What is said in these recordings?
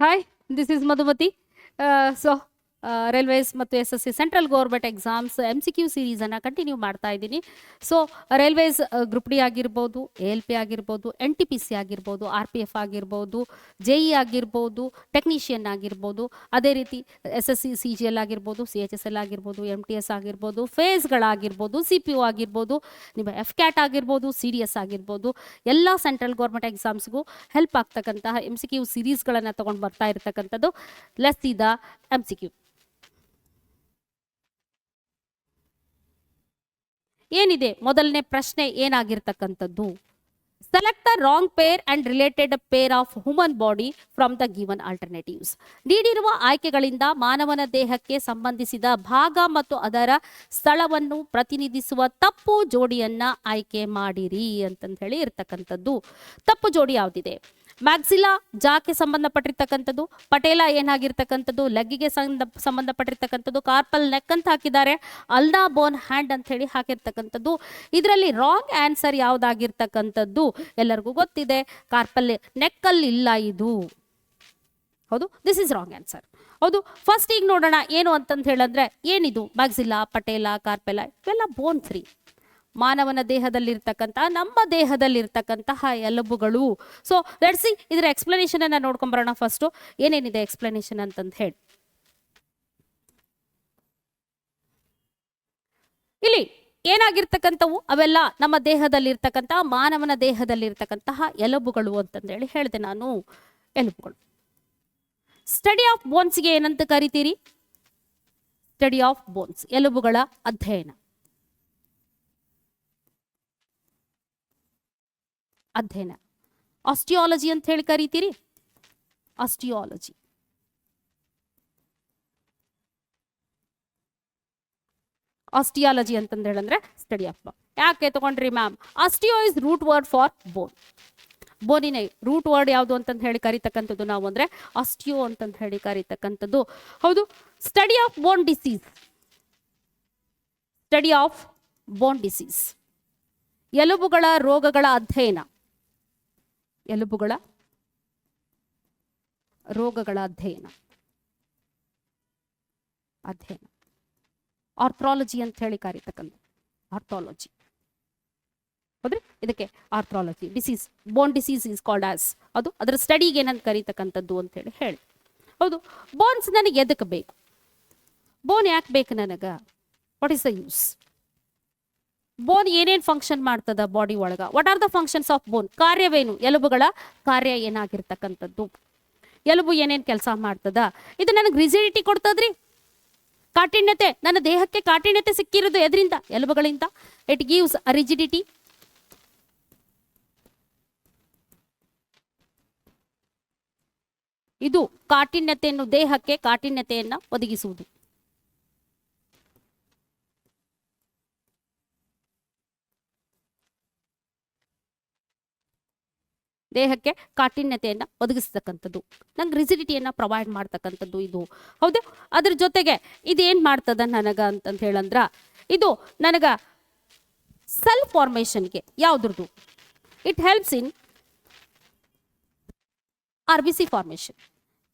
Hi this is Madhumati so railways ಮತ್ತು S S C central government exams M C Q ಸೀರೀಸನ್ನು continue ಮಾಡ್ತಾ ಇದ್ದೀನಿ. So railways group D ಆಗಿರ್ಬೋದು A L P ಆಗಿರ್ಬೋದು N T P C ಆಗಿರ್ಬೋದು R P F ಆಗಿರ್ಬೋದು J E ಆಗಿರ್ಬೋದು technician ಆಗಿರ್ಬೋದು, ಅದೇ ರೀತಿ S S C C G L ಆಗಿರ್ಬೋದು ಸಿ ಎಚ್ ಎಸ್ ಎಲ್ ಆಗಿರ್ಬೋದು ಎಂ ಟಿ ಎಸ್ ಆಗಿರ್ಬೋದು ಫೇಸ್ಗಳಾಗಿರ್ಬೋದು ಸಿ ಪಿ ಯು ಆಗಿರ್ಬೋದು, ನಿಮ್ಮ ಎಫ್ ಕ್ಯಾಟ್ ಆಗಿರ್ಬೋದು ಸಿ ಡಿ ಎಸ್ ಆಗಿರ್ಬೋದು, ಎಲ್ಲ ಸೆಂಟ್ರಲ್ ಗೌರ್ಮೆಂಟ್ ಎಕ್ಸಾಮ್ಸ್ಗೂ ಹೆಲ್ಪ್ ಆಗ್ತಕ್ಕಂತಹ ಎಂ ಸಿ ಕ್ಯೂ ಸಿರೀಸ್ಗಳನ್ನು ತೊಗೊಂಡು ಬರ್ತಾ ಇರ್ತಕ್ಕಂಥದ್ದು less the M C Q ಏನಿದೆ? ಮೊದಲನೇ ಪ್ರಶ್ನೆ ಏನಾಗಿರ್ತಕ್ಕಂಥದ್ದು? Select the wrong pair and related pair of human body from the given alternatives. ನೀಡಿರುವ ಆಯ್ಕೆಗಳಿಂದ ಮಾನವನ ದೇಹಕ್ಕೆ ಸಂಬಂಧಿಸಿದ ಭಾಗ ಮತ್ತು ಅದರ ಸ್ಥಳವನ್ನು ಪ್ರತಿನಿಧಿಸುವ ತಪ್ಪು ಜೋಡಿಯನ್ನ ಆಯ್ಕೆ ಮಾಡಿರಿ ಅಂತಂದು ಹೇಳಿ ಇರ್ತಕ್ಕಂಥದ್ದು. ತಪ್ಪು ಜೋಡಿ ಯಾವುದಿದೆ? ಮ್ಯಾಕ್ಸಿಲಾ ಜಾಕ್ಕೆ ಸಂಬಂಧಪಟ್ಟಿರ್ತಕ್ಕಂಥದ್ದು, ಪಟೇಲ ಏನಾಗಿರ್ತಕ್ಕಂಥದ್ದು ಲಗ್ಗಿಗೆ ಸಂಬಂಧ ಸಂಬಂಧಪಟ್ಟಿರ್ತಕ್ಕಂಥದ್ದು ಕಾರ್ಪಲ್ ನೆಕ್ ಅಂತ ಹಾಕಿದ್ದಾರೆ ಅಲ್ನಾ ಬೋನ್ ಹ್ಯಾಂಡ್ ಅಂತ ಹೇಳಿ ಹಾಕಿರ್ತಕ್ಕಂಥದ್ದು. ಇದರಲ್ಲಿ ರಾಂಗ್ ಆನ್ಸರ್ ಯಾವುದಾಗಿರ್ತಕ್ಕಂಥದ್ದು? ಎಲ್ಲರಿಗೂ ಗೊತ್ತಿದೆ. ಕಾರ್ಪಲ್ ನೆಕ್ಕಲ್ಲಿ ಇಲ್ಲ ಇದು. ಹೌದು? ದಿಸ್ ಇಸ್ ರಾಂಗ್ ಆನ್ಸರ್ ಹೌದು? ಫಸ್ಟ್ ಈಗ ನೋಡೋಣ ಏನು ಅಂತಂದು ಹೇಳಿದ್ರೆ ಏನಿದು? ಮ್ಯಾಕ್ಸಿಲಾ ಪಟೇಲ, ಕಾರ್ಪೆಲ ಇವೆಲ್ಲ ಬೋನ್ ಫ್ರೀ ಮಾನವನ ದೇಹದಲ್ಲಿರ್ತಕ್ಕಂತಹ ನಮ್ಮ ದೇಹದಲ್ಲಿರ್ತಕ್ಕಂತಹ ಎಲುಬುಗಳು. ಸೊ ಸಿ ಇದರ ಎಕ್ಸ್ಪ್ಲನೇಷನ್ ಅನ್ನ ನೋಡ್ಕೊಂಬರೋಣ ಫಸ್ಟು ಏನೇನಿದೆ ಎಕ್ಸ್ಪ್ಲನೇಷನ್ ಅಂತಂದು ಹೇಳಿ. ಇಲ್ಲಿ ಏನಾಗಿರ್ತಕ್ಕಂಥವು? ಅವೆಲ್ಲ ನಮ್ಮ ದೇಹದಲ್ಲಿರ್ತಕ್ಕಂತಹ ಮಾನವನ ದೇಹದಲ್ಲಿರ್ತಕ್ಕಂತಹ ಎಲುಬುಗಳು ಅಂತಂದೇಳಿ ಹೇಳಿದೆ ನಾನು. ಎಲುಬುಗಳು. ಸ್ಟಡಿ ಆಫ್ ಬೋನ್ಸ್ಗೆ ಏನಂತ ಕರಿತೀರಿ? ಸ್ಟಡಿ ಆಫ್ ಬೋನ್ಸ್ ಎಲುಬುಗಳ ಅಧ್ಯಯನ. ಅಧ್ಯಯನ. ಆಸ್ಟಿಯಾಲಜಿ ಅಂತ ಹೇಳಿ ಕರಿತೀರಿ? ಆಸ್ಟಿಯಾಲಜಿ ಆಸ್ಟಿಯಾಲಜಿ ಅಂತಂದು ಹೇಳಂದ್ರೆ ಸ್ಟಡಿ ಆಫ್ ಯಾಕೆ ತಗೊಂಡ್ರಿ ma'am osteo is root word for bone ಬೋನಿನ root word ಯಾವುದು ಅಂತಂದು ಹೇಳಿ ಕರಿತಕ್ಕಂಥದ್ದು ನಾವು ಅಂದ್ರೆ ಆಸ್ಟಿಯೋ ಅಂತಂದು ಹೇಳಿ ಕರಿತಕ್ಕಂಥದ್ದು. ಹೌದು study of bone disease study of bone disease ಎಲುಬುಗಳ ರೋಗಗಳ ಅಧ್ಯಯನ. ಎಲುಬುಗಳ ರೋಗಗಳ ಅಧ್ಯಯನ. ಅಧ್ಯಯನ. ಆರ್ಥ್ರಾಲಜಿ ಅಂತ ಹೇಳಿ ಕರೀತಕ್ಕಂಥ ಆರ್ಥಾಲಜಿ ಹೌದ್ರಿ? ಇದಕ್ಕೆ arthrology. Disease bone disease is called as ಅದು ಅದರ ಸ್ಟಡಿಗೆ ಏನಂತ ಕರೀತಕ್ಕಂಥದ್ದು ಅಂತ ಹೇಳಿ ಹೇಳಿ. ಹೌದು ಬೋನ್ಸ್ ನನಗೆ ಎದಕ್ಕೆ ಬೇಕು? ಬೋನ್ ಯಾಕೆ ಬೇಕು ನನಗೆ? What is the use bone ಏನೇನು ಫಂಕ್ಷನ್ ಮಾಡ್ತದ ಬಾಡಿ ಒಳಗ? What are the functions of bone ಕಾರ್ಯವೇನು? ಎಲುಬುಗಳ ಕಾರ್ಯ ಏನಾಗಿರ್ತಕ್ಕಂಥದ್ದು? ಎಲುಬು ಏನೇನು ಕೆಲಸ ಮಾಡ್ತದ? ಇದು ನನಗೆ ರಿಜಿಡಿಟಿ ಕೊಡ್ತದ್ರಿ? ಕಾಠಿಣ್ಯತೆ, ನನ್ನ ದೇಹಕ್ಕೆ ಕಾಠಿಣ್ಯತೆ ಸಿಕ್ಕಿರೋದು ಎದರಿಂದ, ಎಲುಬುಗಳಿಂದ. ಇಟ್ ಗಿವ್ಸ್ ಅರಿಜಿಡಿಟಿ ಇದು ಕಾಠಿಣ್ಯತೆಯನ್ನು, ದೇಹಕ್ಕೆ ಕಾಠಿಣ್ಯತೆಯನ್ನು ಒದಗಿಸುವುದು. ದೇಹಕ್ಕೆ ಕಾಠಿಣ್ಯತೆಯನ್ನು ಒದಗಿಸ್ತಕ್ಕಂಥದ್ದು. ನಂಗೆ ರಿಸಿಡಿಟಿಯನ್ನು ಪ್ರೊವೈಡ್ ಮಾಡ್ತಕ್ಕಂಥದ್ದು ಇದು. ಹೌದು? ಅದ್ರ ಜೊತೆಗೆ ಇದೇನು ಮಾಡ್ತದ ನನಗೆ ಅಂತಂದು ಹೇಳಂದ್ರೆ, ಇದು ನನಗ ಸೆಲ್ಫ್ ಫಾರ್ಮೇಷನ್ಗೆ ಯಾವುದ್ರದ್ದು? It helps in R B C formation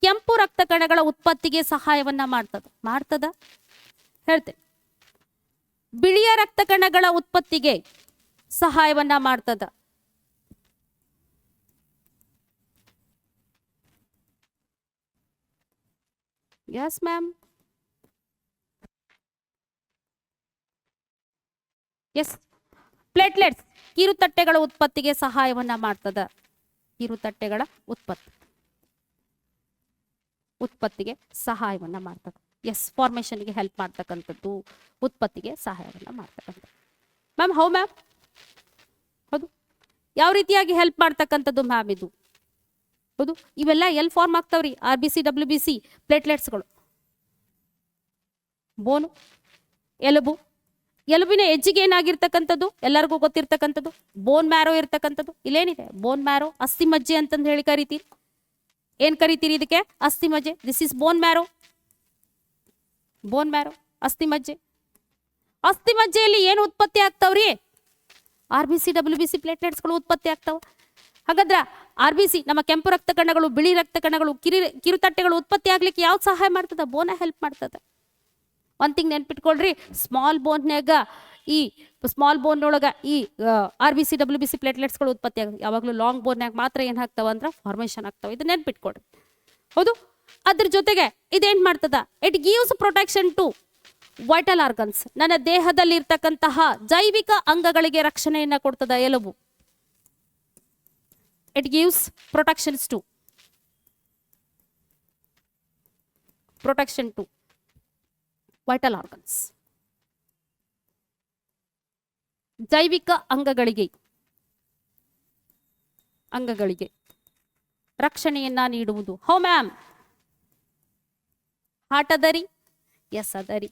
ಕೆಂಪು ರಕ್ತ ಕಣಗಳ ಉತ್ಪತ್ತಿಗೆ ಸಹಾಯವನ್ನ ಮಾಡ್ತದ. ಮಾಡ್ತದ? ಹೇಳ್ತೇನೆ. ಬಿಳಿಯ ರಕ್ತ ಕಣಗಳ ಉತ್ಪತ್ತಿಗೆ ಸಹಾಯವನ್ನ ಮಾಡ್ತದ. ಎಸ್ ಮ್ಯಾಮ್ ಎಸ್ ಪ್ಲೇಟ್ಲೆಟ್ಸ್ ಕಿರುತಟ್ಟೆಗಳ ಉತ್ಪತ್ತಿಗೆ ಸಹಾಯವನ್ನ ಮಾಡ್ತದ. ಕಿರುತಟ್ಟೆಗಳ ಉತ್ಪತ್ತಿ. ಉತ್ಪತ್ತಿಗೆ ಸಹಾಯವನ್ನ ಮಾಡ್ತದ. ಎಸ್ ಫಾರ್ಮೇಷನ್ಗೆ ಹೆಲ್ಪ್ ಮಾಡ್ತಕ್ಕಂಥದ್ದು ಉತ್ಪತ್ತಿಗೆ ಸಹಾಯವನ್ನ ಮಾಡ್ತಕ್ಕಂಥದ್ದು. ಮ್ಯಾಮ್ ಹೌ ಮ್ಯಾಮ್ ಹೌದು. ಯಾವ ರೀತಿಯಾಗಿ ಹೆಲ್ಪ್ ಮಾಡ್ತಕ್ಕಂಥದ್ದು ಮ್ಯಾಮ್ ಇದು? ಹೌದು ಇವೆಲ್ಲ ಎಲ್ಲಿ form ಆಗ್ತಾವ್ರಿ. R B C W B C ಪ್ಲೇಟ್ಲೆಟ್ಸ್ಗಳು bone, ಎಲುಬು. ಎಲುಬಿನ ಹೆಜ್ಜಿಗೆ ಏನಾಗಿರ್ತಕ್ಕಂಥದ್ದು? ಎಲ್ಲರಿಗೂ ಗೊತ್ತಿರ್ತಕ್ಕಂಥದ್ದು. ಬೋನ್ ಮ್ಯಾರೋ ಇರ್ತಕ್ಕಂಥದ್ದು. ಇಲ್ಲೇನಿದೆ? ಬೋನ್ ಮ್ಯಾರೋ ಅಸ್ಥಿ ಮಜ್ಜೆ ಅಂತಂದು ಹೇಳಿ ಕರಿತೀರಿ. ಏನ್ ಕರಿತೀರಿ ಇದಕ್ಕೆ? ಅಸ್ಥಿ ಮಜ್ಜೆ. This is bone marrow bone marrow ಅಸ್ಥಿ ಮಜ್ಜೆ. ಅಸ್ಥಿ ಮಜ್ಜೆಯಲ್ಲಿ ಏನು ಉತ್ಪತ್ತಿ ಆಗ್ತಾವ್ರಿ? R B C W B C ಪ್ಲೇಟ್ಲೆಟ್ಸ್ಗಳು ಉತ್ಪತ್ತಿ ಆಗ್ತಾವ. ಹಾಗಾದ್ರ ಆರ್ ಬಿ ಸಿ ನಮ್ಮ ಕೆಂಪು ರಕ್ತ ಕಣಗಳು, ಬಿಳಿ ರಕ್ತ ಕಣಗಳು, ಕಿರಿ, ಕಿರುತಟ್ಟೆಗಳು ಉತ್ಪತ್ತಿ ಆಗ್ಲಿಕ್ಕೆ ಯಾವ್ದು ಸಹಾಯ ಮಾಡ್ತದ? ಬೋನ ಹೆಲ್ಪ್ ಮಾಡ್ತದೆ. ಒಂದ್ ಥಿಂಗ್ ನೆನ್ಪಿಟ್ಕೊಳ್ರಿ ಸ್ಮಾಲ್ ಬೋನ್ಯಾಗ ಈ ಸ್ಮಾಲ್ ಬೋನ್ ಒಳಗ ಈ R B C W B C ಪ್ಲೇಟ್ಲೆಟ್ಸ್ಗಳು ಉತ್ಪತ್ತಿ ಆಗ, ಯಾವಾಗಲೂ ಲಾಂಗ್ ಬೋನ್ಯಾಗ ಮಾತ್ರ ಏನ್ ಹಾಕ್ತಾವ ಅಂದ್ರೆ ಫಾರ್ಮೇಶನ್ ಆಗ್ತಾವ ಇದು ನೆನ್ಪಿಟ್ಕೊಡ್ರಿ ಹೌದು? ಅದ್ರ ಜೊತೆಗೆ ಇದೇನ್ ಮಾಡ್ತದ? It gives protection to vital organs ನನ್ನ ದೇಹದಲ್ಲಿ ಇರ್ತಕ್ಕಂತಹ ಜೈವಿಕ ಅಂಗಗಳಿಗೆ ರಕ್ಷಣೆಯನ್ನ ಕೊಡ್ತದ ಎಲುಬು. It gives protections to protection to vital organs ಜೈವಿಕ ಅಂಗಗಳಿಗೆ. ಅಂಗಗಳಿಗೆ. ರಕ್ಷಣೆಯನ್ನ ನೀಡುವುದು. ಹೌ ಮ್ಯಾಮ್ ಹಾರ್ಟ್ ಅದರಿ? ಎಸ್ ಅದರಿ.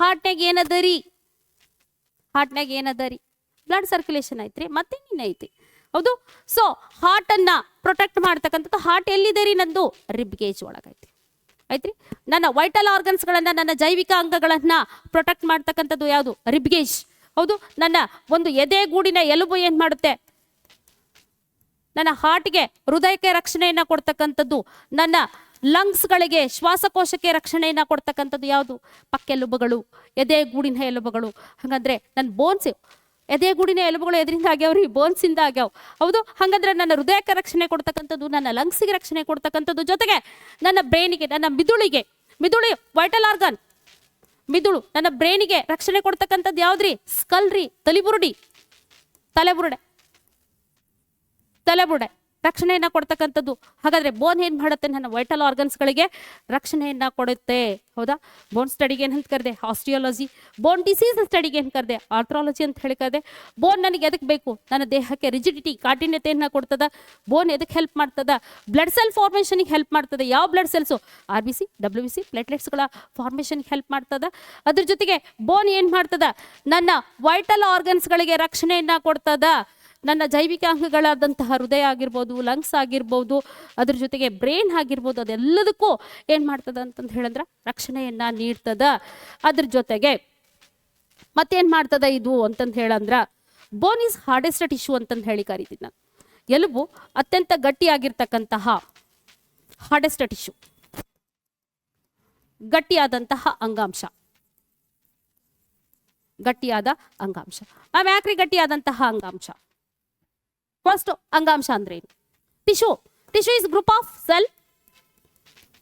ಹಾರ್ಟ್ನಾಗ ಏನದರಿ? ಹಾರ್ಟ್ನಾಗ ಏನದರಿ? ಬ್ಲಡ್ ಸರ್ಕ್ಯುಲೇಷನ್ ಐತ್ರಿ ಮತ್ತೆ ಐತಿ ಹೌದು? ಸೊ ಹಾರ್ಟ್ ಅನ್ನ ಪ್ರೊಟೆಕ್ಟ್ ಮಾಡ್ತಕ್ಕಂಥದ್ದು ಹಾರ್ಟ್ ಎಲ್ಲಿದೆ ರೀ ನಂದು? ರಿಬ್ ಗೇಜ್ ಒಳಗೈತಿ. ಐತ್ರಿ ನನ್ನ ವೈಟಲ್ ಆರ್ಗನ್ಸ್ಗಳನ್ನ ನನ್ನ ಜೈವಿಕ ಅಂಗಗಳನ್ನ ಪ್ರೊಟೆಕ್ಟ್ ಮಾಡ್ತಕ್ಕಂಥದ್ದು ಯಾವುದು? ರಿಬ್ಗೇಜ್ ಹೌದು? ನನ್ನ ಒಂದು ಎದೆ ಗೂಡಿನ ಎಲುಬು ಏನ್ ಮಾಡುತ್ತೆ? ನನ್ನ ಹಾರ್ಟ್ಗೆ ಹೃದಯಕ್ಕೆ ರಕ್ಷಣೆಯನ್ನ ಕೊಡ್ತಕ್ಕಂಥದ್ದು, ನನ್ನ ಲಂಗ್ಸ್ಗಳಿಗೆ ಶ್ವಾಸಕೋಶಕ್ಕೆ ರಕ್ಷಣೆಯನ್ನ ಕೊಡ್ತಕ್ಕಂಥದ್ದು ಯಾವುದು? ಪಕ್ಕೆಲುಬುಗಳು, ಎದೆ ಗೂಡಿನ ಎಲುಬುಗಳು. ಹಾಗಂದ್ರೆ ನನ್ನ ಬೋನ್ಸ್ ಎದೆ ಗುಡಿನ ಎಲುಬುಗಳು ಎದರಿಂದ ಆಗ್ಯಾವ್ರಿ ಬೋನ್ಸ್ ಇಂದ ಆಗ್ಯಾವ. ಹೌದು, ಹಾಗಂದ್ರೆ ನನ್ನ ಹೃದಯಕ್ಕೆ ರಕ್ಷಣೆ ಕೊಡ್ತಕ್ಕಂಥದ್ದು, ನನ್ನ ಲಂಗ್ಸಿಗೆ ರಕ್ಷಣೆ ಕೊಡ್ತಕ್ಕಂಥದ್ದು ಜೊತೆಗೆ ನನ್ನ ಬ್ರೈನಿಗೆ ನನ್ನ ಮಿದುಳಿಗೆ, ಮಿದುಳಿ ವೈಟಲ್ ಆರ್ಗನ್ ಮಿದುಳು, ನನ್ನ ಬ್ರೈನಿಗೆ ರಕ್ಷಣೆ ಕೊಡ್ತಕ್ಕಂಥದ್ದು ಯಾವ್ದ್ರಿ? ಸ್ಕಲ್ ರೀ ತಲಿಬುರುಡಿ ತಲೆಬುರುಡೆ ತಲೆಬುರುಡೆ ರಕ್ಷಣೆಯನ್ನ ಕೊಡ್ತಕ್ಕಂಥದ್ದು. ಹಾಗಾದ್ರೆ ಬೋನ್ ಏನು ಮಾಡುತ್ತೆ? ನನ್ನ ವೈಟಲ್ ಆರ್ಗನ್ಸ್ಗಳಿಗೆ ರಕ್ಷಣೆಯನ್ನು ಕೊಡುತ್ತೆ. ಹೌದಾ? ಬೋನ್ ಸ್ಟಡಿಗೆ ಏನು ಅಂತ ಕರೆದೆ? ಆಸ್ಟಿಯಾಲಜಿ ಬೋನ್ ಡಿಸೀಸ್ ಸ್ಟಡಿಗೆ ಏನು ಕರೆದೆ? ಆರ್ಥ್ರಾಲಜಿ ಅಂತ ಹೇಳಿ ಬೋನ್ ನನಗೆ ಎದಕ್ಕೆ ಬೇಕು? ನನ್ನ ದೇಹಕ್ಕೆ ರಿಜಿಡಿಟಿ ಕಾಠಿಣ್ಯತೆಯನ್ನ ಕೊಡ್ತದ? ಬೋನ್ ಎದಕ್ಕೆ ಹೆಲ್ಪ್ ಮಾಡ್ತದ? ಬ್ಲಡ್ ಸೆಲ್ ಫಾರ್ಮೇಷನ್ಗೆ ಹೆಲ್ಪ್ ಮಾಡ್ತದೆ? ಯಾವ blood cells R B C W B C ಪ್ಲೇಟ್ಲೆಟ್ಸ್ಗಳ ಫಾರ್ಮೇಷನ್ಗೆ ಹೆಲ್ಪ್ ಮಾಡ್ತದ? ಅದ್ರ ಜೊತೆಗೆ ಬೋನ್ ಏನು ಮಾಡ್ತದ? ನನ್ನ ವೈಟಲ್ ಆರ್ಗನ್ಸ್ಗಳಿಗೆ ರಕ್ಷಣೆಯನ್ನು ಕೊಡ್ತದ? ನನ್ನ ಜೈವಿಕ ಅಂಗಗಳಾದಂತಹ ಹೃದಯ ಆಗಿರ್ಬೋದು ಲಂಗ್ಸ್ ಆಗಿರ್ಬೋದು, ಅದ್ರ ಜೊತೆಗೆ ಬ್ರೈನ್ ಆಗಿರ್ಬೋದು, ಅದೆಲ್ಲದಕ್ಕೂ ಏನು ಮಾಡ್ತದ ಅಂತಂದು ಹೇಳಿದ್ರೆ ರಕ್ಷಣೆಯನ್ನು ನೀಡ್ತದ. ಅದ್ರ ಜೊತೆಗೆ ಮತ್ತೇನು ಮಾಡ್ತದ ಇದು ಅಂತಂದು ಹೇಳಂದ್ರೆ ಬೋನ್ ಈಸ್ ಹಾರ್ಡೆಸ್ಟ್ ಟಿಶ್ಯೂ ಅಂತಂದು ಹೇಳಿ ಕರಿತೀನಿ ನಾನು. ಎಲುಬು ಅತ್ಯಂತ ಗಟ್ಟಿಯಾಗಿರ್ತಕ್ಕಂತಹ ಹಾರ್ಡೆಸ್ಟ್ ಟಿಶ್ಯೂ ಗಟ್ಟಿಯಾದಂತಹ ಅಂಗಾಂಶ. ಗಟ್ಟಿಯಾದ ಅಂಗಾಂಶ. ನಾವು ಯಾಕ್ರಿ ಗಟ್ಟಿಯಾದಂತಹ ಅಂಗಾಂಶ? ಫಸ್ಟ್ ಅಂಗಾಂಶ ಅಂದ್ರೆ ಏನು tissue is group of cell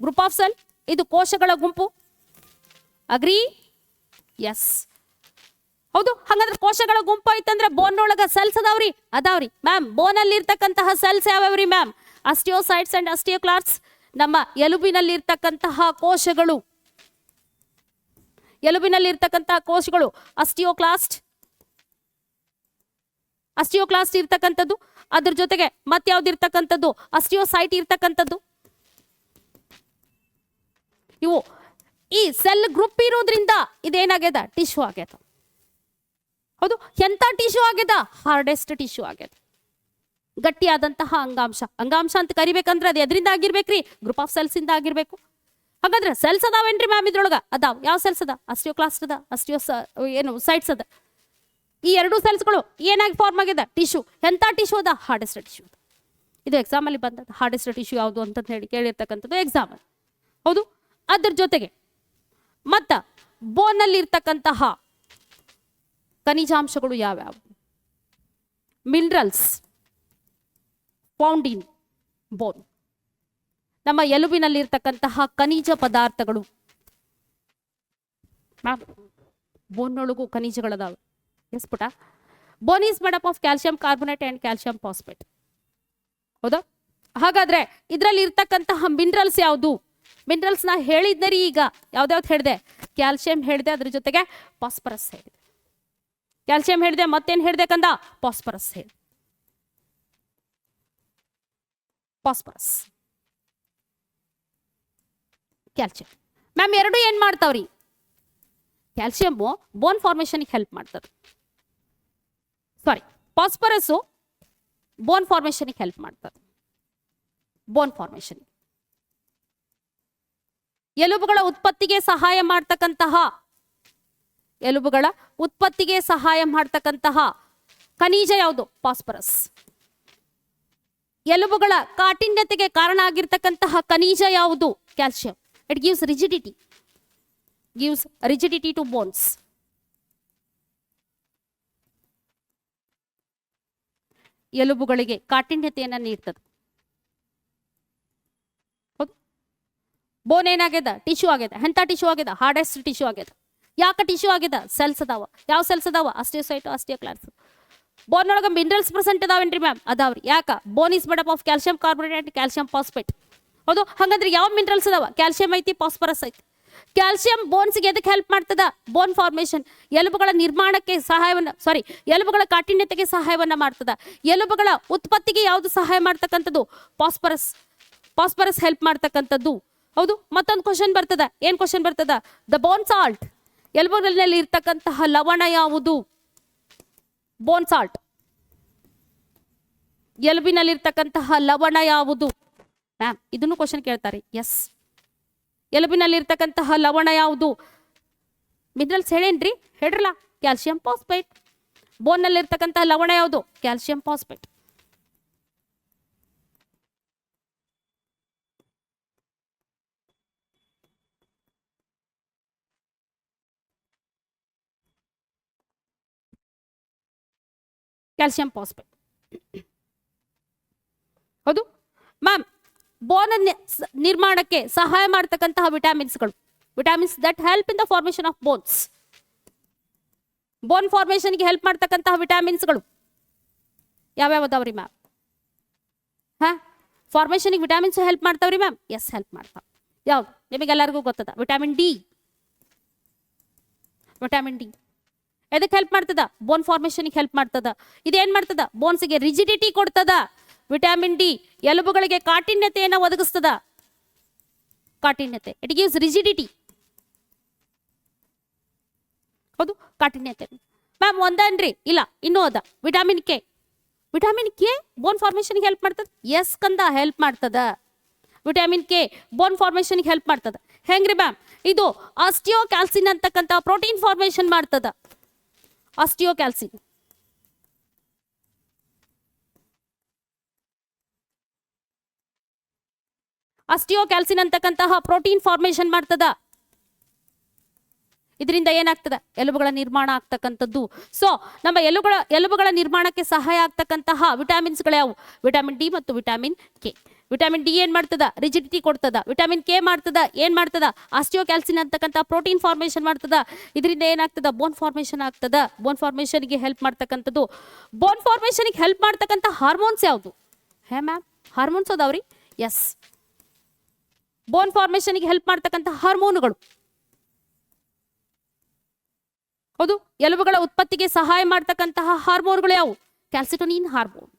group of cell ಇದು ಕೋಶಗಳ ಗುಂಪು. ಅಗ್ರಿ ಎಸ್ ಹೌದು. ಹಂಗಂದ್ರೆ ಕೋಶಗಳ ಗುಂಪು ಐತಂದ್ರೆ ಬೋನ್ ಒಳಗ ಸೆಲ್ಸ್ ಅದಾವ್ರಿ. ಅದಾವ್ರಿ. ಮ್ಯಾಮ್ ಬೋನ್ ಅಲ್ಲಿ ಇರ್ತಕ್ಕಂತಹ ಸೆಲ್ಸ್ ಯಾವ್ಯಾವ್ರಿ ಮ್ಯಾಮ್ ಅಸ್ಟಿಯೋಸೈಟ್ಸ್ ಅಂಡ್ ಅಸ್ಟಿಯೋಕ್ಲಾಟ್ಸ್ ನಮ್ಮ ಎಲುಬಿನಲ್ಲಿ ಇರ್ತಕ್ಕಂತಹ ಕೋಶಗಳು. ಎಲುಬಿನಲ್ಲಿ ಇರ್ತಕ್ಕಂತಹ ಕೋಶಗಳು. ಅಸ್ಟಿಯೋಕ್ಲಾಸ್ಟ್ ಅಸ್ಟಿಯೋಕ್ಲಾಸ್ಟ್ ಇರ್ತಕ್ಕಂಥದ್ದು, ಅದ್ರ ಜೊತೆಗೆ ಮತ್ಯಾವ್ದು ಇರ್ತಕ್ಕಂಥದ್ದು ಅಸ್ಟಿಯೋಸೈಟ್ ಇರ್ತಕ್ಕಂಥದ್ದು. ಇವು ಈ ಸೆಲ್ ಗ್ರೂಪ್ ಇರೋದ್ರಿಂದ ಇದೇನಾಗ್ಯದ? ಟಿಶ್ಯೂ ಆಗ್ಯದ. ಹೌದು, ಎಂತ ಟಿಶ್ಯೂ ಆಗ್ಯದ? ಹಾರ್ಡೆಸ್ಟ್ ಟಿಶ್ಯೂ ಆಗ್ಯದ. ಗಟ್ಟಿಯಾದಂತಹ ಅಂಗಾಂಶ. ಅಂಗಾಂಶ ಅಂತ ಕರಿಬೇಕಂದ್ರೆ ಅದು ಎದ್ರಿಂದ ಆಗಿರ್ಬೇಕ್ರಿ ಗ್ರೂಪ್ ಆಫ್ ಸೆಲ್ಸ್ ಇಂದ ಆಗಿರ್ಬೇಕು. ಹಾಗಾದ್ರೆ ಸೆಲ್ಸ್ ಅದಾವೇನ್ರಿ ಮ್ಯಾಮ್ ಇದ್ರೊಳಗ? ಅದಾವ. ಯಾವ ಸೆಲ್ಸ್ ಅದ? ಅಸ್ಟಿಯೋಕ್ಲಾಸ್ಟ್ ಅದ ಅಸ್ಟಿಯೋ ಏನು ಸೈಟ್ಸ್ ಅದ? ಈ ಎರಡು ಸೆಲ್ಸ್ಗಳು ಏನಾಗಿ ಫಾರ್ಮ್ ಆಗಿದೆ? ಟಿಶ್ಯೂ ಎಂಥ ಟಿಶ್ಯೂ ಅದ? ಹಾರ್ಡೆಸ್ಟ್ ಟಿಶ್ಯೂ ಅದ. ಇದು ಎಕ್ಸಾಮಲ್ಲಿ ಬಂದದ್ದು. ಹಾರ್ಡೆಸ್ಟ್ ಟಿಶ್ಯೂ ಯಾವುದು ಅಂತ ಹೇಳಿ ಕೇಳಿರ್ತಕ್ಕಂಥದ್ದು ಎಕ್ಸಾಮಲ್ಲಿ ಹೌದು? ಅದ್ರ ಜೊತೆಗೆ ಮತ್ತು ಬೋನಲ್ಲಿರ್ತಕ್ಕಂತಹ ಖನಿಜಾಂಶಗಳು ಯಾವ್ಯಾವು? ಮಿನರಲ್ಸ್ ಪೌಂಡಿನ್ ಬೋನ್ ನಮ್ಮ ಎಲುಬಿನಲ್ಲಿರ್ತಕ್ಕಂತಹ ಖನಿಜ ಪದಾರ್ಥಗಳು. ಬೋನ್ ಬೋನ್ನೊಳಗೂ ಖನಿಜಗಳದಾವೆ. ಎಸ್ ಪುಟ. Bone is made up of calcium carbonate and calcium phosphate ಹೌದಾ? ಹಾಗಾದ್ರೆ ಇದರಲ್ಲಿ ಇರ್ತಕ್ಕಂತಹ ಮಿನರಲ್ಸ್ ಯಾವುದು? ಮಿನರಲ್ಸ್ ನಾ ಹೇಳಿದ್ನ ರೀ ಈಗ. ಯಾವ್ದಾವ್ದು ಹೇಳಿದೆ? ಕ್ಯಾಲ್ಸಿಯಂ ಹೇಳಿದೆ, ಅದ್ರ ಜೊತೆಗೆ ಫಾಸ್ಫರಸ್ ಹೇಳಿದೆ. ಕ್ಯಾಲ್ಸಿಯಂ ಹೇಳಿದೆ, ಮತ್ತೇನ್ ಹೇಳಿದೆ ಕಂದ? ಫಾಸ್ಫರಸ್ ಹೇಳಿ ಫಾಸ್ಫರಸ್ ಕ್ಯಾಲ್ಸಿಯಂ ಮ್ಯಾಮ್ ಎರಡು ಏನ್ ಮಾಡ್ತಾವ್ರಿ? ಕ್ಯಾಲ್ಸಿಯಂ ಬೋನ್ ಫಾರ್ಮೇಷನ್ಗೆ ಹೆಲ್ಪ್ ಮಾಡ್ತದೆ. ಸಾರಿ ಫಾಸ್ಫರಸ್ಸು ಬೋನ್ ಫಾರ್ಮೇಷನ್ಗೆ ಹೆಲ್ಪ್ ಮಾಡ್ತದೆ. ಬೋನ್ ಫಾರ್ಮೇಷನ್ ಎಲುಬುಗಳ ಉತ್ಪತ್ತಿಗೆ ಸಹಾಯ ಮಾಡ್ತಕ್ಕಂತಹ, ಎಲುಬುಗಳ ಉತ್ಪತ್ತಿಗೆ ಸಹಾಯ ಮಾಡ್ತಕ್ಕಂತಹ ಖನಿಜ ಯಾವುದು? ಫಾಸ್ಫರಸ್ ಎಲುಬುಗಳ ಕಾಠಿಣ್ಯತೆಗೆ ಕಾರಣ ಆಗಿರ್ತಕ್ಕಂತಹ ಖನಿಜ ಯಾವುದು? Calcium it gives rigidity gives rigidity to bones ಎಲುಬುಗಳಿಗೆ ಕಾಠಿಣ್ಯತೆಯನ್ನ ನೀಡ್ತದೆ. ಬೋನ್ ಏನಾಗ್ಯದ? ಟಿಶ್ಯೂ ಆಗ್ಯದ. ಎಂಥ ಟಿಶ್ಯೂ ಆಗ್ಯದ? ಹಾರ್ಡೆಸ್ಟ್ ಟಿಶ್ಯೂ ಆಗ್ಯದ. ಯಾಕೆ ಟಿಶ್ಯೂ ಆಗ್ಯದ? ಸೆಲ್ಸ್ ಅದಾವ. ಯಾವ ಸೆಲ್ಸ್ ಅದಾವ? ಅಸ್ಟಿಯೋಸೈಟ್ ಅಸ್ಟಿಯೋಕ್ಲಾರ್ಸ್ ಬೋನ್ ಒಳಗೆ ಮಿನರಲ್ಸ್ ಪ್ರೆಸೆಂಟ್ ಅದಾವೇನ್ರಿ ಮ್ಯಾಮ್ ಅದಾವ್ರಿ. ಯಾಕ? Bone is made up of calcium carbonate calcium phosphate ಹೌದು. ಹಂಗಂದ್ರೆ ಯಾವ ಮಿನರಲ್ಸ್ ಅದಾವ? ಕ್ಯಾಲ್ಸಿಯಂ ಐತಿ ಫಾಸ್ಫರಸ್ ಐತಿ. ಕ್ಯಾಲ್ಸಿಯಂ ಬೋನ್ಸ್ಗೆ ಎದಕ್ಕೆ ಹೆಲ್ಪ್ ಮಾಡ್ತದ? ಬೋನ್ ಫಾರ್ಮೇಷನ್ ಎಲುಬುಗಳ ನಿರ್ಮಾಣಕ್ಕೆ ಸಹಾಯವನ್ನು ಸಾರಿ ಎಲುಬುಗಳ ಕಾಠಿಣ್ಯತೆಗೆ ಸಹಾಯವನ್ನು ಮಾಡ್ತದ. ಎಲುಬುಗಳ ಉತ್ಪತ್ತಿಗೆ ಯಾವುದು ಸಹಾಯ ಮಾಡ್ತಕ್ಕಂಥದ್ದು? ಪಾಸ್ಪರಸ್ ಪಾಸ್ಪರಸ್ ಹೆಲ್ಪ್ ಮಾಡ್ತಕ್ಕಂಥದ್ದು. ಹೌದು? ಮತ್ತೊಂದು ಕ್ವಶನ್ ಬರ್ತದ. ಏನ್ ಕ್ವಶನ್ ಬರ್ತದ? ದ ಬೋನ್ ಸಾಲ್ಟ್ ಎಲುಬುಗಳಲ್ಲಿ ಇರ್ತಕ್ಕಂತಹ ಲವಣ ಯಾವುದು? ಬೋನ್ ಸಾಲ್ಟ್ ಎಲುಬಿನಲ್ಲಿರ್ತಕ್ಕಂತಹ ಲವಣ ಯಾವುದು? ಮ್ಯಾಮ್ ಇದನ್ನು ಕ್ವಶನ್ ಕೇಳ್ತಾರೆ. ಎಸ್ ಎಲುಬಿನಲ್ಲಿರ್ತಕ್ಕಂತಹ ಲವಣ ಯಾವುದು? ಮಿನರಲ್ಸ್ ಹೇಳೇನ್ರಿ? ಹೇಳ್ರಲ್ಲ ಕ್ಯಾಲ್ಸಿಯಂ ಫಾಸ್ಫೇಟ್ ಬೋನ್ನಲ್ಲಿರ್ತಕ್ಕಂತಹ ಲವಣ ಯಾವುದು? ಕ್ಯಾಲ್ಸಿಯಂ ಫಾಸ್ಫೇಟ್ ಕ್ಯಾಲ್ಸಿಯಂ ಫಾಸ್ಫೇಟ್ ಹೌದು? ಮ್ಯಾಮ್ ಬೋನ್ ನಿರ್ಮಾಣಕ್ಕೆ ಸಹಾಯ ಮಾಡ್ತಕ್ಕಂತಹ ವಿಟಾಮಿನ್ಸ್ಗಳು. Vitamins that help in the formation of bones. Bone ಫಾರ್ಮೇಶನ್ಗೆ help ಮಾಡ್ತಕ್ಕಂತಹ ವಿಟಾಮಿನ್ಸ್ಗಳು. ಯಾವ್ಯಾವ ಅದಾವ್ರಿ ಮ್ಯಾಮ್? ಹಾ? ಫಾರ್ಮೇಶನ್ಗೆ ವಿಟಾಮಿನ್ಸ್ ಹೆಲ್ಪ್ ಮಾಡ್ತಾವ್ರಿ ಮ್ಯಾಮ್? ಎಸ್, ಹೆಲ್ಪ್ ಮಾಡ್ತಾವ. ಯಾವ್ದು? ನಿಮಗೆಲ್ಲರಿಗೂ ಗೊತ್ತದ? Vitamin D. Vitamin D. ಎದಕ್ಕೆ ಹೆಲ್ಪ್ ಮಾಡ್ತದ? ಬೋನ್ ಫಾರ್ಮೇಶನ್ಗೆ ಹೆಲ್ಪ್ ಮಾಡ್ತದ. ಇದೇನ್ ಮಾಡ್ತದ? ಬೋನ್ಸ್ಗೆ ರಿಜಿಡಿಟಿ ಕೊಡ್ತದ. ವಿಟಾಮಿನ್ ಡಿ ಎಲುಬುಗಳಿಗೆ ಕಾಠಿಣ್ಯತೆಯನ್ನು ಒದಗಿಸ್ತದ. ಕಾಠಿಣ್ಯತೆ. ಇಟ್ ಗಿವ್ಸ್ ರಿಜಿಡಿಟಿ ಹೌದು, ಕಾಠಿಣ್ಯತೆ. ಮ್ಯಾಮ್ ಒಂದನ್ರಿ? ಇಲ್ಲ, ಇನ್ನೂ ಅದ. Vitamin K vitamin K bone ಫಾರ್ಮೇಷನ್ಗೆ help ಮಾಡ್ತದೆ? ಎಸ್ ಕಂದ ಹೆಲ್ಪ್ ಮಾಡ್ತದ. ವಿಟಾಮಿನ್ ಕೆ ಬೋನ್ ಫಾರ್ಮೇಷನ್ಗೆ ಹೆಲ್ಪ್ ಮಾಡ್ತದ. ಹೆಂಗ್ರಿ ಮ್ಯಾಮ್ ಇದು ಆಸ್ಟಿಯೋ ಕ್ಯಾಲ್ಸಿನ್ ಅಂತಕ್ಕಂಥ ಪ್ರೋಟೀನ್ ಫಾರ್ಮೇಷನ್ ಮಾಡ್ತದ. ಆಸ್ಟಿಯೋ ಕ್ಯಾಲ್ಸಿನ್ ಆಸ್ಟಿಯೋ ಕ್ಯಾಲ್ಸಿನ್ ಅಂತಕ್ಕಂತಹ ಪ್ರೋಟೀನ್ ಫಾರ್ಮೇಶನ್ ಮಾಡ್ತದ. ಇದರಿಂದ ಏನಾಗ್ತದೆ? ಎಲುಬುಗಳ ನಿರ್ಮಾಣ ಆಗ್ತಕ್ಕಂಥದ್ದು. ಸೊ ನಮ್ಮ ಎಲುಬುಗಳ ಎಲುಬುಗಳ ನಿರ್ಮಾಣಕ್ಕೆ ಸಹಾಯ ಆಗ್ತಕ್ಕಂತಹ ವಿಟಾಮಿನ್ಸ್ಗಳು ಯಾವುವು ವಿಟಾಮಿನ್ ಡಿ ಮತ್ತು ವಿಟಾಮಿನ್ ಕೆ. ವಿಟಾಮಿನ್ ಡಿ ಏನು ಮಾಡ್ತದ? ರಿಜಿಡಿಟಿ ಕೊಡ್ತದ. ವಿಟಾಮಿನ್ ಕೆ ಮಾಡ್ತದ? ಏನು ಮಾಡ್ತದ? ಆಸ್ಟಿಯೋ ಕ್ಯಾಲ್ಸಿನ್ ಅಂತಕ್ಕಂಥ ಪ್ರೋಟೀನ್ ಫಾರ್ಮೇಷನ್ ಮಾಡ್ತದ. ಇದರಿಂದ ಏನಾಗ್ತದ? ಬೋನ್ ಫಾರ್ಮೇಷನ್ ಆಗ್ತದ. ಬೋನ್ ಫಾರ್ಮೇಷನ್ಗೆ ಹೆಲ್ಪ್ ಮಾಡ್ತಕ್ಕಂಥದ್ದು. ಬೋನ್ ಫಾರ್ಮೇಷನ್ಗೆ ಹೆಲ್ಪ್ ಮಾಡ್ತಕ್ಕಂಥ ಹಾರ್ಮೋನ್ಸ್ ಯಾವುದು? ಹೇ ಮ್ಯಾಮ್, ಹಾರ್ಮೋನ್ಸ್ ಅದಾವ್ರಿ? ಎಸ್. ಬೋನ್ ಫಾರ್ಮೇಶನ್ಗೆ ಹೆಲ್ಪ್ ಮಾಡ್ತಕ್ಕಂಥ ಹಾರ್ಮೋನುಗಳು ಹೌದು, ಎಲುಬುಗಳ ಉತ್ಪತ್ತಿಗೆ ಸಹಾಯ ಮಾಡ್ತಕ್ಕಂತಹ ಹಾರ್ಮೋನ್ಗಳು ಯಾವುವು? ಕ್ಯಾಲ್ಸಿಟೋನಿನ್ ಹಾರ್ಮೋನ್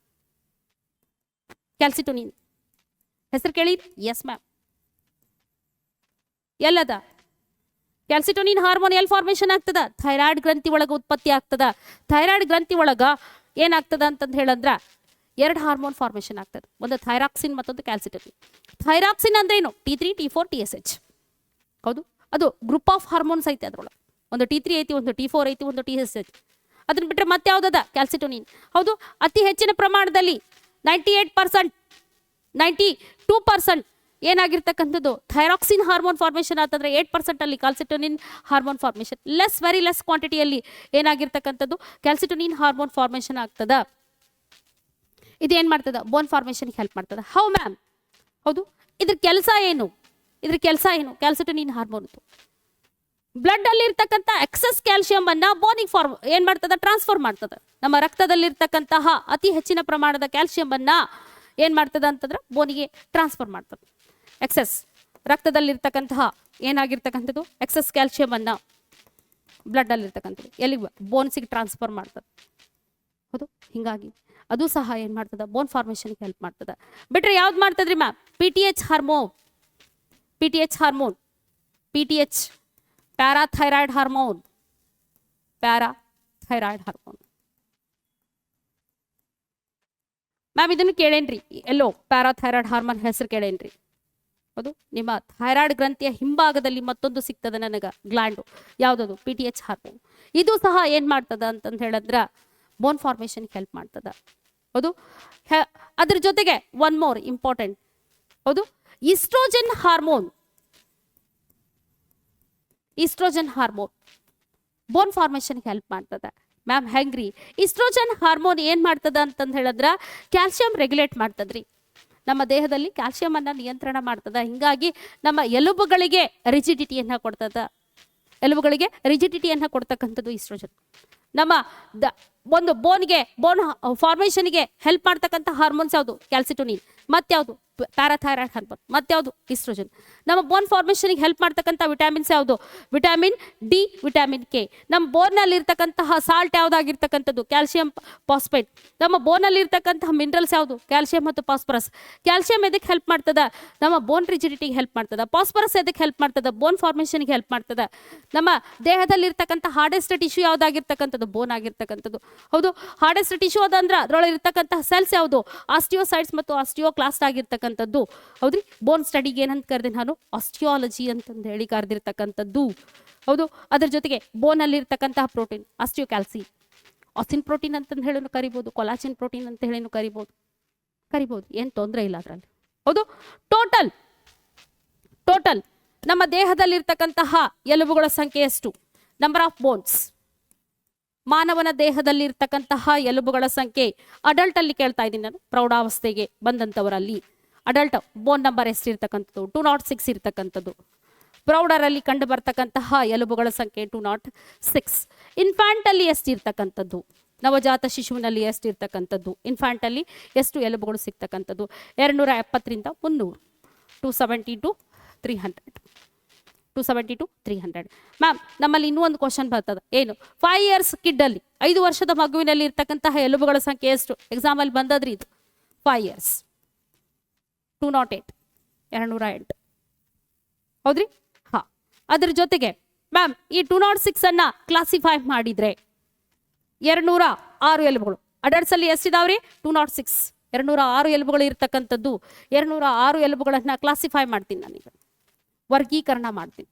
ಕ್ಯಾಲ್ಸಿಟೋನಿನ್ ಹೆಸರು ಕೇಳಿ? ಎಸ್ ಮ್ಯಾಮ್ ಎಲ್ಲದ? ಕ್ಯಾಲ್ಸಿಟೋನಿನ್ ಹಾರ್ಮೋನ್ ಎಲ್ ಫಾರ್ಮೇಶನ್ ಆಗ್ತದ? ಥೈರಾಯ್ಡ್ ಗ್ರಂಥಿ ಒಳಗ ಉತ್ಪತ್ತಿ ಆಗ್ತದ. ಥೈರಾಯ್ಡ್ ಗ್ರಂಥಿ ಒಳಗ ಏನಾಗ್ತದ ಅಂತಂದು ಹೇಳಂದ್ರ ಎರಡು ಹಾರ್ಮೋನ್ ಫಾರ್ಮೇಷನ್ ಆಗ್ತದೆ. ಒಂದು ಥೈರಾಕ್ಸಿನ್ ಮತ್ತೊಂದು ಕ್ಯಾಲ್ಸಿಟಮಿನ್ ಥೈರಾಕ್ಸಿನ್ ಅಂದ್ರೆ ಏನು? T three T four T S H ಹೌದು? ಅದು ಗ್ರೂಪ್ ಆಫ್ ಹಾರ್ಮೋನ್ಸ್ ಐತೆ ಅದ್ರೊಳಗೆ. ಒಂದು ಟಿ ತ್ರೀ ಐತಿ, ಒಂದು ಟಿ ಫೋರ್ ಐತಿ, ಒಂದು ಟಿ ಎಸ್ ಎಚ್ ಅದನ್ನ ಬಿಟ್ಟರೆ ಮತ್ತೆ ಯಾವುದದ ಕ್ಯಾಲ್ಸಿಟೋನಿನ್ ಹೌದು? ಅತಿ ಹೆಚ್ಚಿನ ಪ್ರಮಾಣದಲ್ಲಿ ninety eight percent ninety two percent ಏನಾಗಿರ್ತಕ್ಕಂಥದ್ದು thyroxine hormone formation ಆತಂದ್ರೆ eight ಪರ್ಸೆಂಟಲ್ಲಿ calcitonin hormone formation less very less ಕ್ವಾಂಟಿಟಿಯಲ್ಲಿ ಏನಾಗಿರ್ತಕ್ಕಂಥದ್ದು? ಕ್ಯಾಲ್ಸಿಟೋನಿನ್ ಹಾರ್ಮೋನ್ ಫಾರ್ಮೇಷನ್ ಆಗ್ತದ. ಇದೇನ್ ಮಾಡ್ತದೆ? ಬೋನ್ ಫಾರ್ಮೇಷನ್ಗೆ ಹೆಲ್ಪ್ ಮಾಡ್ತದೆ. ಹೌ ಮ್ಯಾಮ್ ಹೌದು. ಇದ್ರ ಕೆಲಸ ಏನು? ಇದ್ರ ಕೆಲಸ ಏನು? ಕ್ಯಾಲ್ಸಿಟೋನಿನ್ ಹಾರ್ಮೋನ್ ಬ್ಲಡ್ ಅಲ್ಲಿ ಇರ್ತಕ್ಕಂಥ ಎಕ್ಸಸ್ ಕ್ಯಾಲ್ಸಿಯಂ ಅನ್ನ ಬೋನಿಗೆ ಫಾರ್ಮ್ ಏನ್ ಮಾಡ್ತದೆ? ಟ್ರಾನ್ಸ್ಫರ್ ಮಾಡ್ತದೆ. ನಮ್ಮ ರಕ್ತದಲ್ಲಿರ್ತಕ್ಕಂತಹ ಅತಿ ಹೆಚ್ಚಿನ ಪ್ರಮಾಣದ ಕ್ಯಾಲ್ಸಿಯಂ ಅನ್ನ ಏನ್ ಮಾಡ್ತದ ಅಂತಂದ್ರೆ ಬೋನಿಗೆ ಟ್ರಾನ್ಸ್ಫರ್ ಮಾಡ್ತದೆ. ಎಕ್ಸಸ್ ರಕ್ತದಲ್ಲಿರ್ತಕ್ಕಂತಹ ಏನಾಗಿರ್ತಕ್ಕಂಥದ್ದು? ಎಕ್ಸಸ್ ಕ್ಯಾಲ್ಸಿಯಂ ಅನ್ನ ಬ್ಲಡ್ ಅಲ್ಲಿ ಇರ್ತಕ್ಕಂಥದ್ದು ಎಲ್ಲಿಗೆ ಬೋನ್ಸಿಗೆ ಟ್ರಾನ್ಸ್ಫರ್ ಮಾಡ್ತದೆ. ಹೌದು? ಹಿಂಗಾಗಿ. ಅದು ಸಹ ಏನ್ ಮಾಡ್ತದೆ? ಬೋನ್ ಫಾರ್ಮೇಷನ್ಗೆ ಹೆಲ್ಪ್ ಮಾಡ್ತದೆ. ಬಿಟ್ರೆ ಯಾವ್ದು ಮಾಡ್ತದ್ರಿ ma'am P T H hormone P T H hormone P T H parathyroid hormone parathyroid hormone ma'am ಇದನ್ನು ಕೇಳೇನ್ರಿ. ಎಲ್ಲೋ ಪ್ಯಾರಾಥೈರಾಯ್ಡ್ ಹಾರ್ಮೋನ್ ಹೆಸರು ಕೇಳೇನ್ರಿ. ಹೌದು ನಿಮ್ಮ ಥೈರಾಯ್ಡ್ ಗ್ರಂಥಿಯ ಹಿಂಭಾಗದಲ್ಲಿ ಮತ್ತೊಂದು ಸಿಗ್ತದೆ ನನಗೆ ಗ್ಲ್ಯಾಂಡು ಯಾವುದದು? ಪಿ ಟಿ ಎಚ್ ಹಾರ್ಮೋನ್ ಇದು ಸಹ ಏನು ಮಾಡ್ತದ ಅಂತಂದು ಹೇಳಿದ್ರೆ ಬೋನ್ ಫಾರ್ಮೇಷನ್ಗೆ ಹೆಲ್ಪ್ ಮಾಡ್ತದ. ಹೌದು? ಅದ್ರ ಜೊತೆಗೆ ಒನ್ ಮೋರ್ ಇಂಪಾರ್ಟೆಂಟ್ ಹೌದು? Oestrogen hormone oestrogen hormone bone ಫಾರ್ಮೇಷನ್ಗೆ help ಮಾಡ್ತದೆ. ಮ್ಯಾಮ್ ಹೆಂಗ್ರಿ? ಇಸ್ಟ್ರೋಜನ್ ಹಾರ್ಮೋನ್ ಏನು ಮಾಡ್ತದ ಅಂತಂದು ಹೇಳಿದ್ರೆ ಕ್ಯಾಲ್ಸಿಯಂ ರೆಗ್ಯುಲೇಟ್ ಮಾಡ್ತದ್ರಿ. ನಮ್ಮ ದೇಹದಲ್ಲಿ ಕ್ಯಾಲ್ಸಿಯಂ ಅನ್ನ ನಿಯಂತ್ರಣ ಮಾಡ್ತದ. ಹಿಂಗಾಗಿ ನಮ್ಮ ಎಲುಬುಗಳಿಗೆ ರಿಜಿಡಿಟಿಯನ್ನ ಕೊಡ್ತದ. ಎಲುಬುಗಳಿಗೆ ರಿಜಿಡಿಟಿಯನ್ನ ಕೊಡ್ತಕ್ಕಂಥದ್ದು ಇಸ್ಟ್ರೋಜನ್ ನಮ್ಮ ದ ಒಂದು ಬೋನ್ಗೆ ಬೋನ್ ಫಾರ್ಮೇಷನ್ಗೆ ಹೆಲ್ಪ್ ಮಾಡ್ತಕ್ಕಂಥ ಹಾರ್ಮೋನ್ಸ್ ಯಾವುದು? ಕ್ಯಾಲ್ಸಿಟೋನಿನ್ ಮತ್ಯಾವುದು ಪ್ಯಾರಾಥೈರಾಯ್ಡ್ ಹಾರ್ಮೋನ್ ಮತ್ಯಾವುದು ಇಸ್ಟ್ರೋಜನ್ ನಮ್ಮ ಬೋನ್ ಫಾರ್ಮೇಷನ್ಗೆ ಹೆಲ್ಪ್ ಮಾಡ್ತಕ್ಕಂಥ ವಿಟಮಿನ್ಸ್ ಯಾವುದು? ವಿಟಾಮಿನ್ ಡಿ ವಿಟಮಿನ್ ಕೆ ನಮ್ಮ ಬೋನಲ್ಲಿ ಇರ್ತಕ್ಕಂತಹ ಸಾಲ್ಟ್ ಯಾವುದಾಗಿರ್ತಕ್ಕಂಥದ್ದು? ಕ್ಯಾಲ್ಸಿಯಂ ಪಾಸ್ಪೇಟ್ ನಮ್ಮ ಬೋನಲ್ಲಿ ಇರ್ತಕ್ಕಂತಹ ಮಿನರಲ್ಸ್ ಯಾವುದು? ಕ್ಯಾಲ್ಸಿಯಂ ಮತ್ತು ಪಾಸ್ಪರಸ್ ಕ್ಯಾಲ್ಸಿಯಂ ಎದಕ್ಕೆ ಹೆಲ್ಪ್ ಮಾಡ್ತದ? ನಮ್ಮ ಬೋನ್ ರಿಜಿಡಿಟಿಗೆ ಹೆಲ್ಪ್ ಮಾಡ್ತದ. ಪಾಸ್ಪರಸ್ ಎದಕ್ಕೆ ಹೆಲ್ಪ್ ಮಾಡ್ತದ? ಬೋನ್ ಫಾರ್ಮೇಷನ್ಗೆ ಹೆಲ್ಪ್ ಮಾಡ್ತದ. ನಮ್ಮ ದೇಹದಲ್ಲಿ ಇರ್ತಕ್ಕಂಥ ಹಾರ್ಡೆಸ್ಟ್ ಟಿಶ್ಯೂ ಯಾವುದಾಗಿರ್ತಕ್ಕಂಥದ್ದು? ಬೋನ್ ಆಗಿರ್ತಕ್ಕಂಥದ್ದು. ಹೌದು? ಹಾರ್ಡೆಸ್ಟ್ ಟಿಶ್ಯೂ ಅದಂದ್ರೆ ಅದರೊಳಗೆ ಇರ್ತಕ್ಕಂತಹ ಸೆಲ್ಸ್ ಯಾವುದು? ಆಸ್ಟಿಯೋಸೈಡ್ಸ್ ಮತ್ತು ಆಸ್ಟಿಯೋಕ್ಲಾಸ್ಟ್ ಆಗಿರ್ತಕ್ಕಂಥದ್ದು. ಹೌದ್ರಿ? ಬೋನ್ ಸ್ಟಡಿಗೆ ಏನಂತ ಕರೆದೆ ನಾನು? ಆಸ್ಟಿಯಾಲಜಿ ಅಂತಂದು ಹೇಳಿ ಕರೆದಿರ್ತಕ್ಕಂಥದ್ದು. ಹೌದು? ಅದ್ರ ಜೊತೆಗೆ ಬೋನಲ್ಲಿರ್ತಕ್ಕಂತಹ ಪ್ರೋಟೀನ್ ಆಸ್ಟಿಯೋಕ್ಯಾಲ್ಸಿ ಆಸಿನ್ ಪ್ರೋಟೀನ್ ಅಂತಂದು ಹೇಳೋನು ಕರಿಬೋದು ಕೊಲಾಚಿನ್ ಪ್ರೋಟೀನ್ ಅಂತ ಹೇಳಿ ಕರಿಬೋದು. ಕರಿಬೋದು, ಏನು ತೊಂದರೆ ಇಲ್ಲ ಅದರಲ್ಲಿ. ಹೌದು? ಟೋಟಲ್ ಟೋಟಲ್ ನಮ್ಮ ದೇಹದಲ್ಲಿರ್ತಕ್ಕಂತಹ ಎಲುಬುಗಳ ಸಂಖ್ಯೆ ಎಷ್ಟು? ನಂಬರ್ ಆಫ್ ಬೋನ್ಸ್ ಮಾನವನ ದೇಹದಲ್ಲಿ ಇರ್ತಕ್ಕಂತಹ ಎಲುಬುಗಳ ಸಂಖ್ಯೆ ಅಡಲ್ಟ್ ಅಲ್ಲಿ ಕೇಳ್ತಾ ಇದ್ದೀನಿ ನಾನು. ಪ್ರೌಢಾವಸ್ಥೆಗೆ ಬಂದಂಥವರಲ್ಲಿ ಅಡಲ್ಟ್ ಬೋನ್ ನಂಬರ್ ಎಷ್ಟಿರ್ತಕ್ಕಂಥದ್ದು? ಟೂ ನಾಟ್ ಸಿಕ್ಸ್ ಇರ್ತಕ್ಕಂಥದ್ದು. ಪ್ರೌಢರಲ್ಲಿ ಕಂಡು ಬರ್ತಕ್ಕಂತಹ ಎಲುಬುಗಳ ಸಂಖ್ಯೆ ಟು ನಾಟ್ ಸಿಕ್ಸ್. ಇನ್ಫ್ಯಾಂಟಲ್ಲಿ ಎಷ್ಟಿರ್ತಕ್ಕಂಥದ್ದು? ನವಜಾತ ಶಿಶುವಿನಲ್ಲಿ ಎಷ್ಟಿರ್ತಕ್ಕಂಥದ್ದು? ಇನ್ಫ್ಯಾಂಟಲ್ಲಿ ಎಷ್ಟು ಎಲುಬುಗಳು ಸಿಗ್ತಕ್ಕಂಥದ್ದು? ಎರಡುನೂರ ಎಪ್ಪತ್ತರಿಂದ ಮುನ್ನೂರು. Two seventy to three hundred. Two seventy to three hundred ma'am ನಮ್ಮಲ್ಲಿ ಇನ್ನೂ ಒಂದು ಕ್ವಶನ್ ಬರ್ತದೆ. ಏನು? ಫೈವ್ ಇಯರ್ಸ್ ಕಿಡ್ಡಲ್ಲಿ ಐದು ವರ್ಷದ ಮಗುವಿನಲ್ಲಿ ಇರ್ತಕ್ಕಂತಹ ಎಲುಬುಗಳ ಸಂಖ್ಯೆ ಎಷ್ಟು? ಎಕ್ಸಾಮಲ್ಲಿ ಬಂದದ್ರಿ ಇದು. Five years two nought eight ಎರಡುನೂರ ಎಂಟು. ಹೌದ್ರಿ? ಹಾಂ. ಅದ್ರ ಜೊತೆಗೆ ಮ್ಯಾಮ್ ಈ ಟು ನಾಟ್ ಸಿಕ್ಸ್ ಅನ್ನ ಕ್ಲಾಸಿಫೈ ಮಾಡಿದ್ರೆ ಎರಡುನೂರ ಆರು ಎಲುಬುಗಳು. ಅಡಲ್ಟ್ಸಲ್ಲಿ ಎಷ್ಟಿದಾವ್ರಿ? ಟು ನಾಟ್ ಸಿಕ್ಸ್ ಎರಡುನೂರ ಆರು ಎಲುಬುಗಳು ಇರ್ತಕ್ಕಂಥದ್ದು. ಎರಡುನೂರ ಆರು ಎಲುಬುಗಳನ್ನು ಕ್ಲಾಸಿಫೈ ಮಾಡ್ತೀನಿ ನಾನೀಗ. ವರ್ಗೀಕರಣ ಮಾಡ್ತೀವಿ.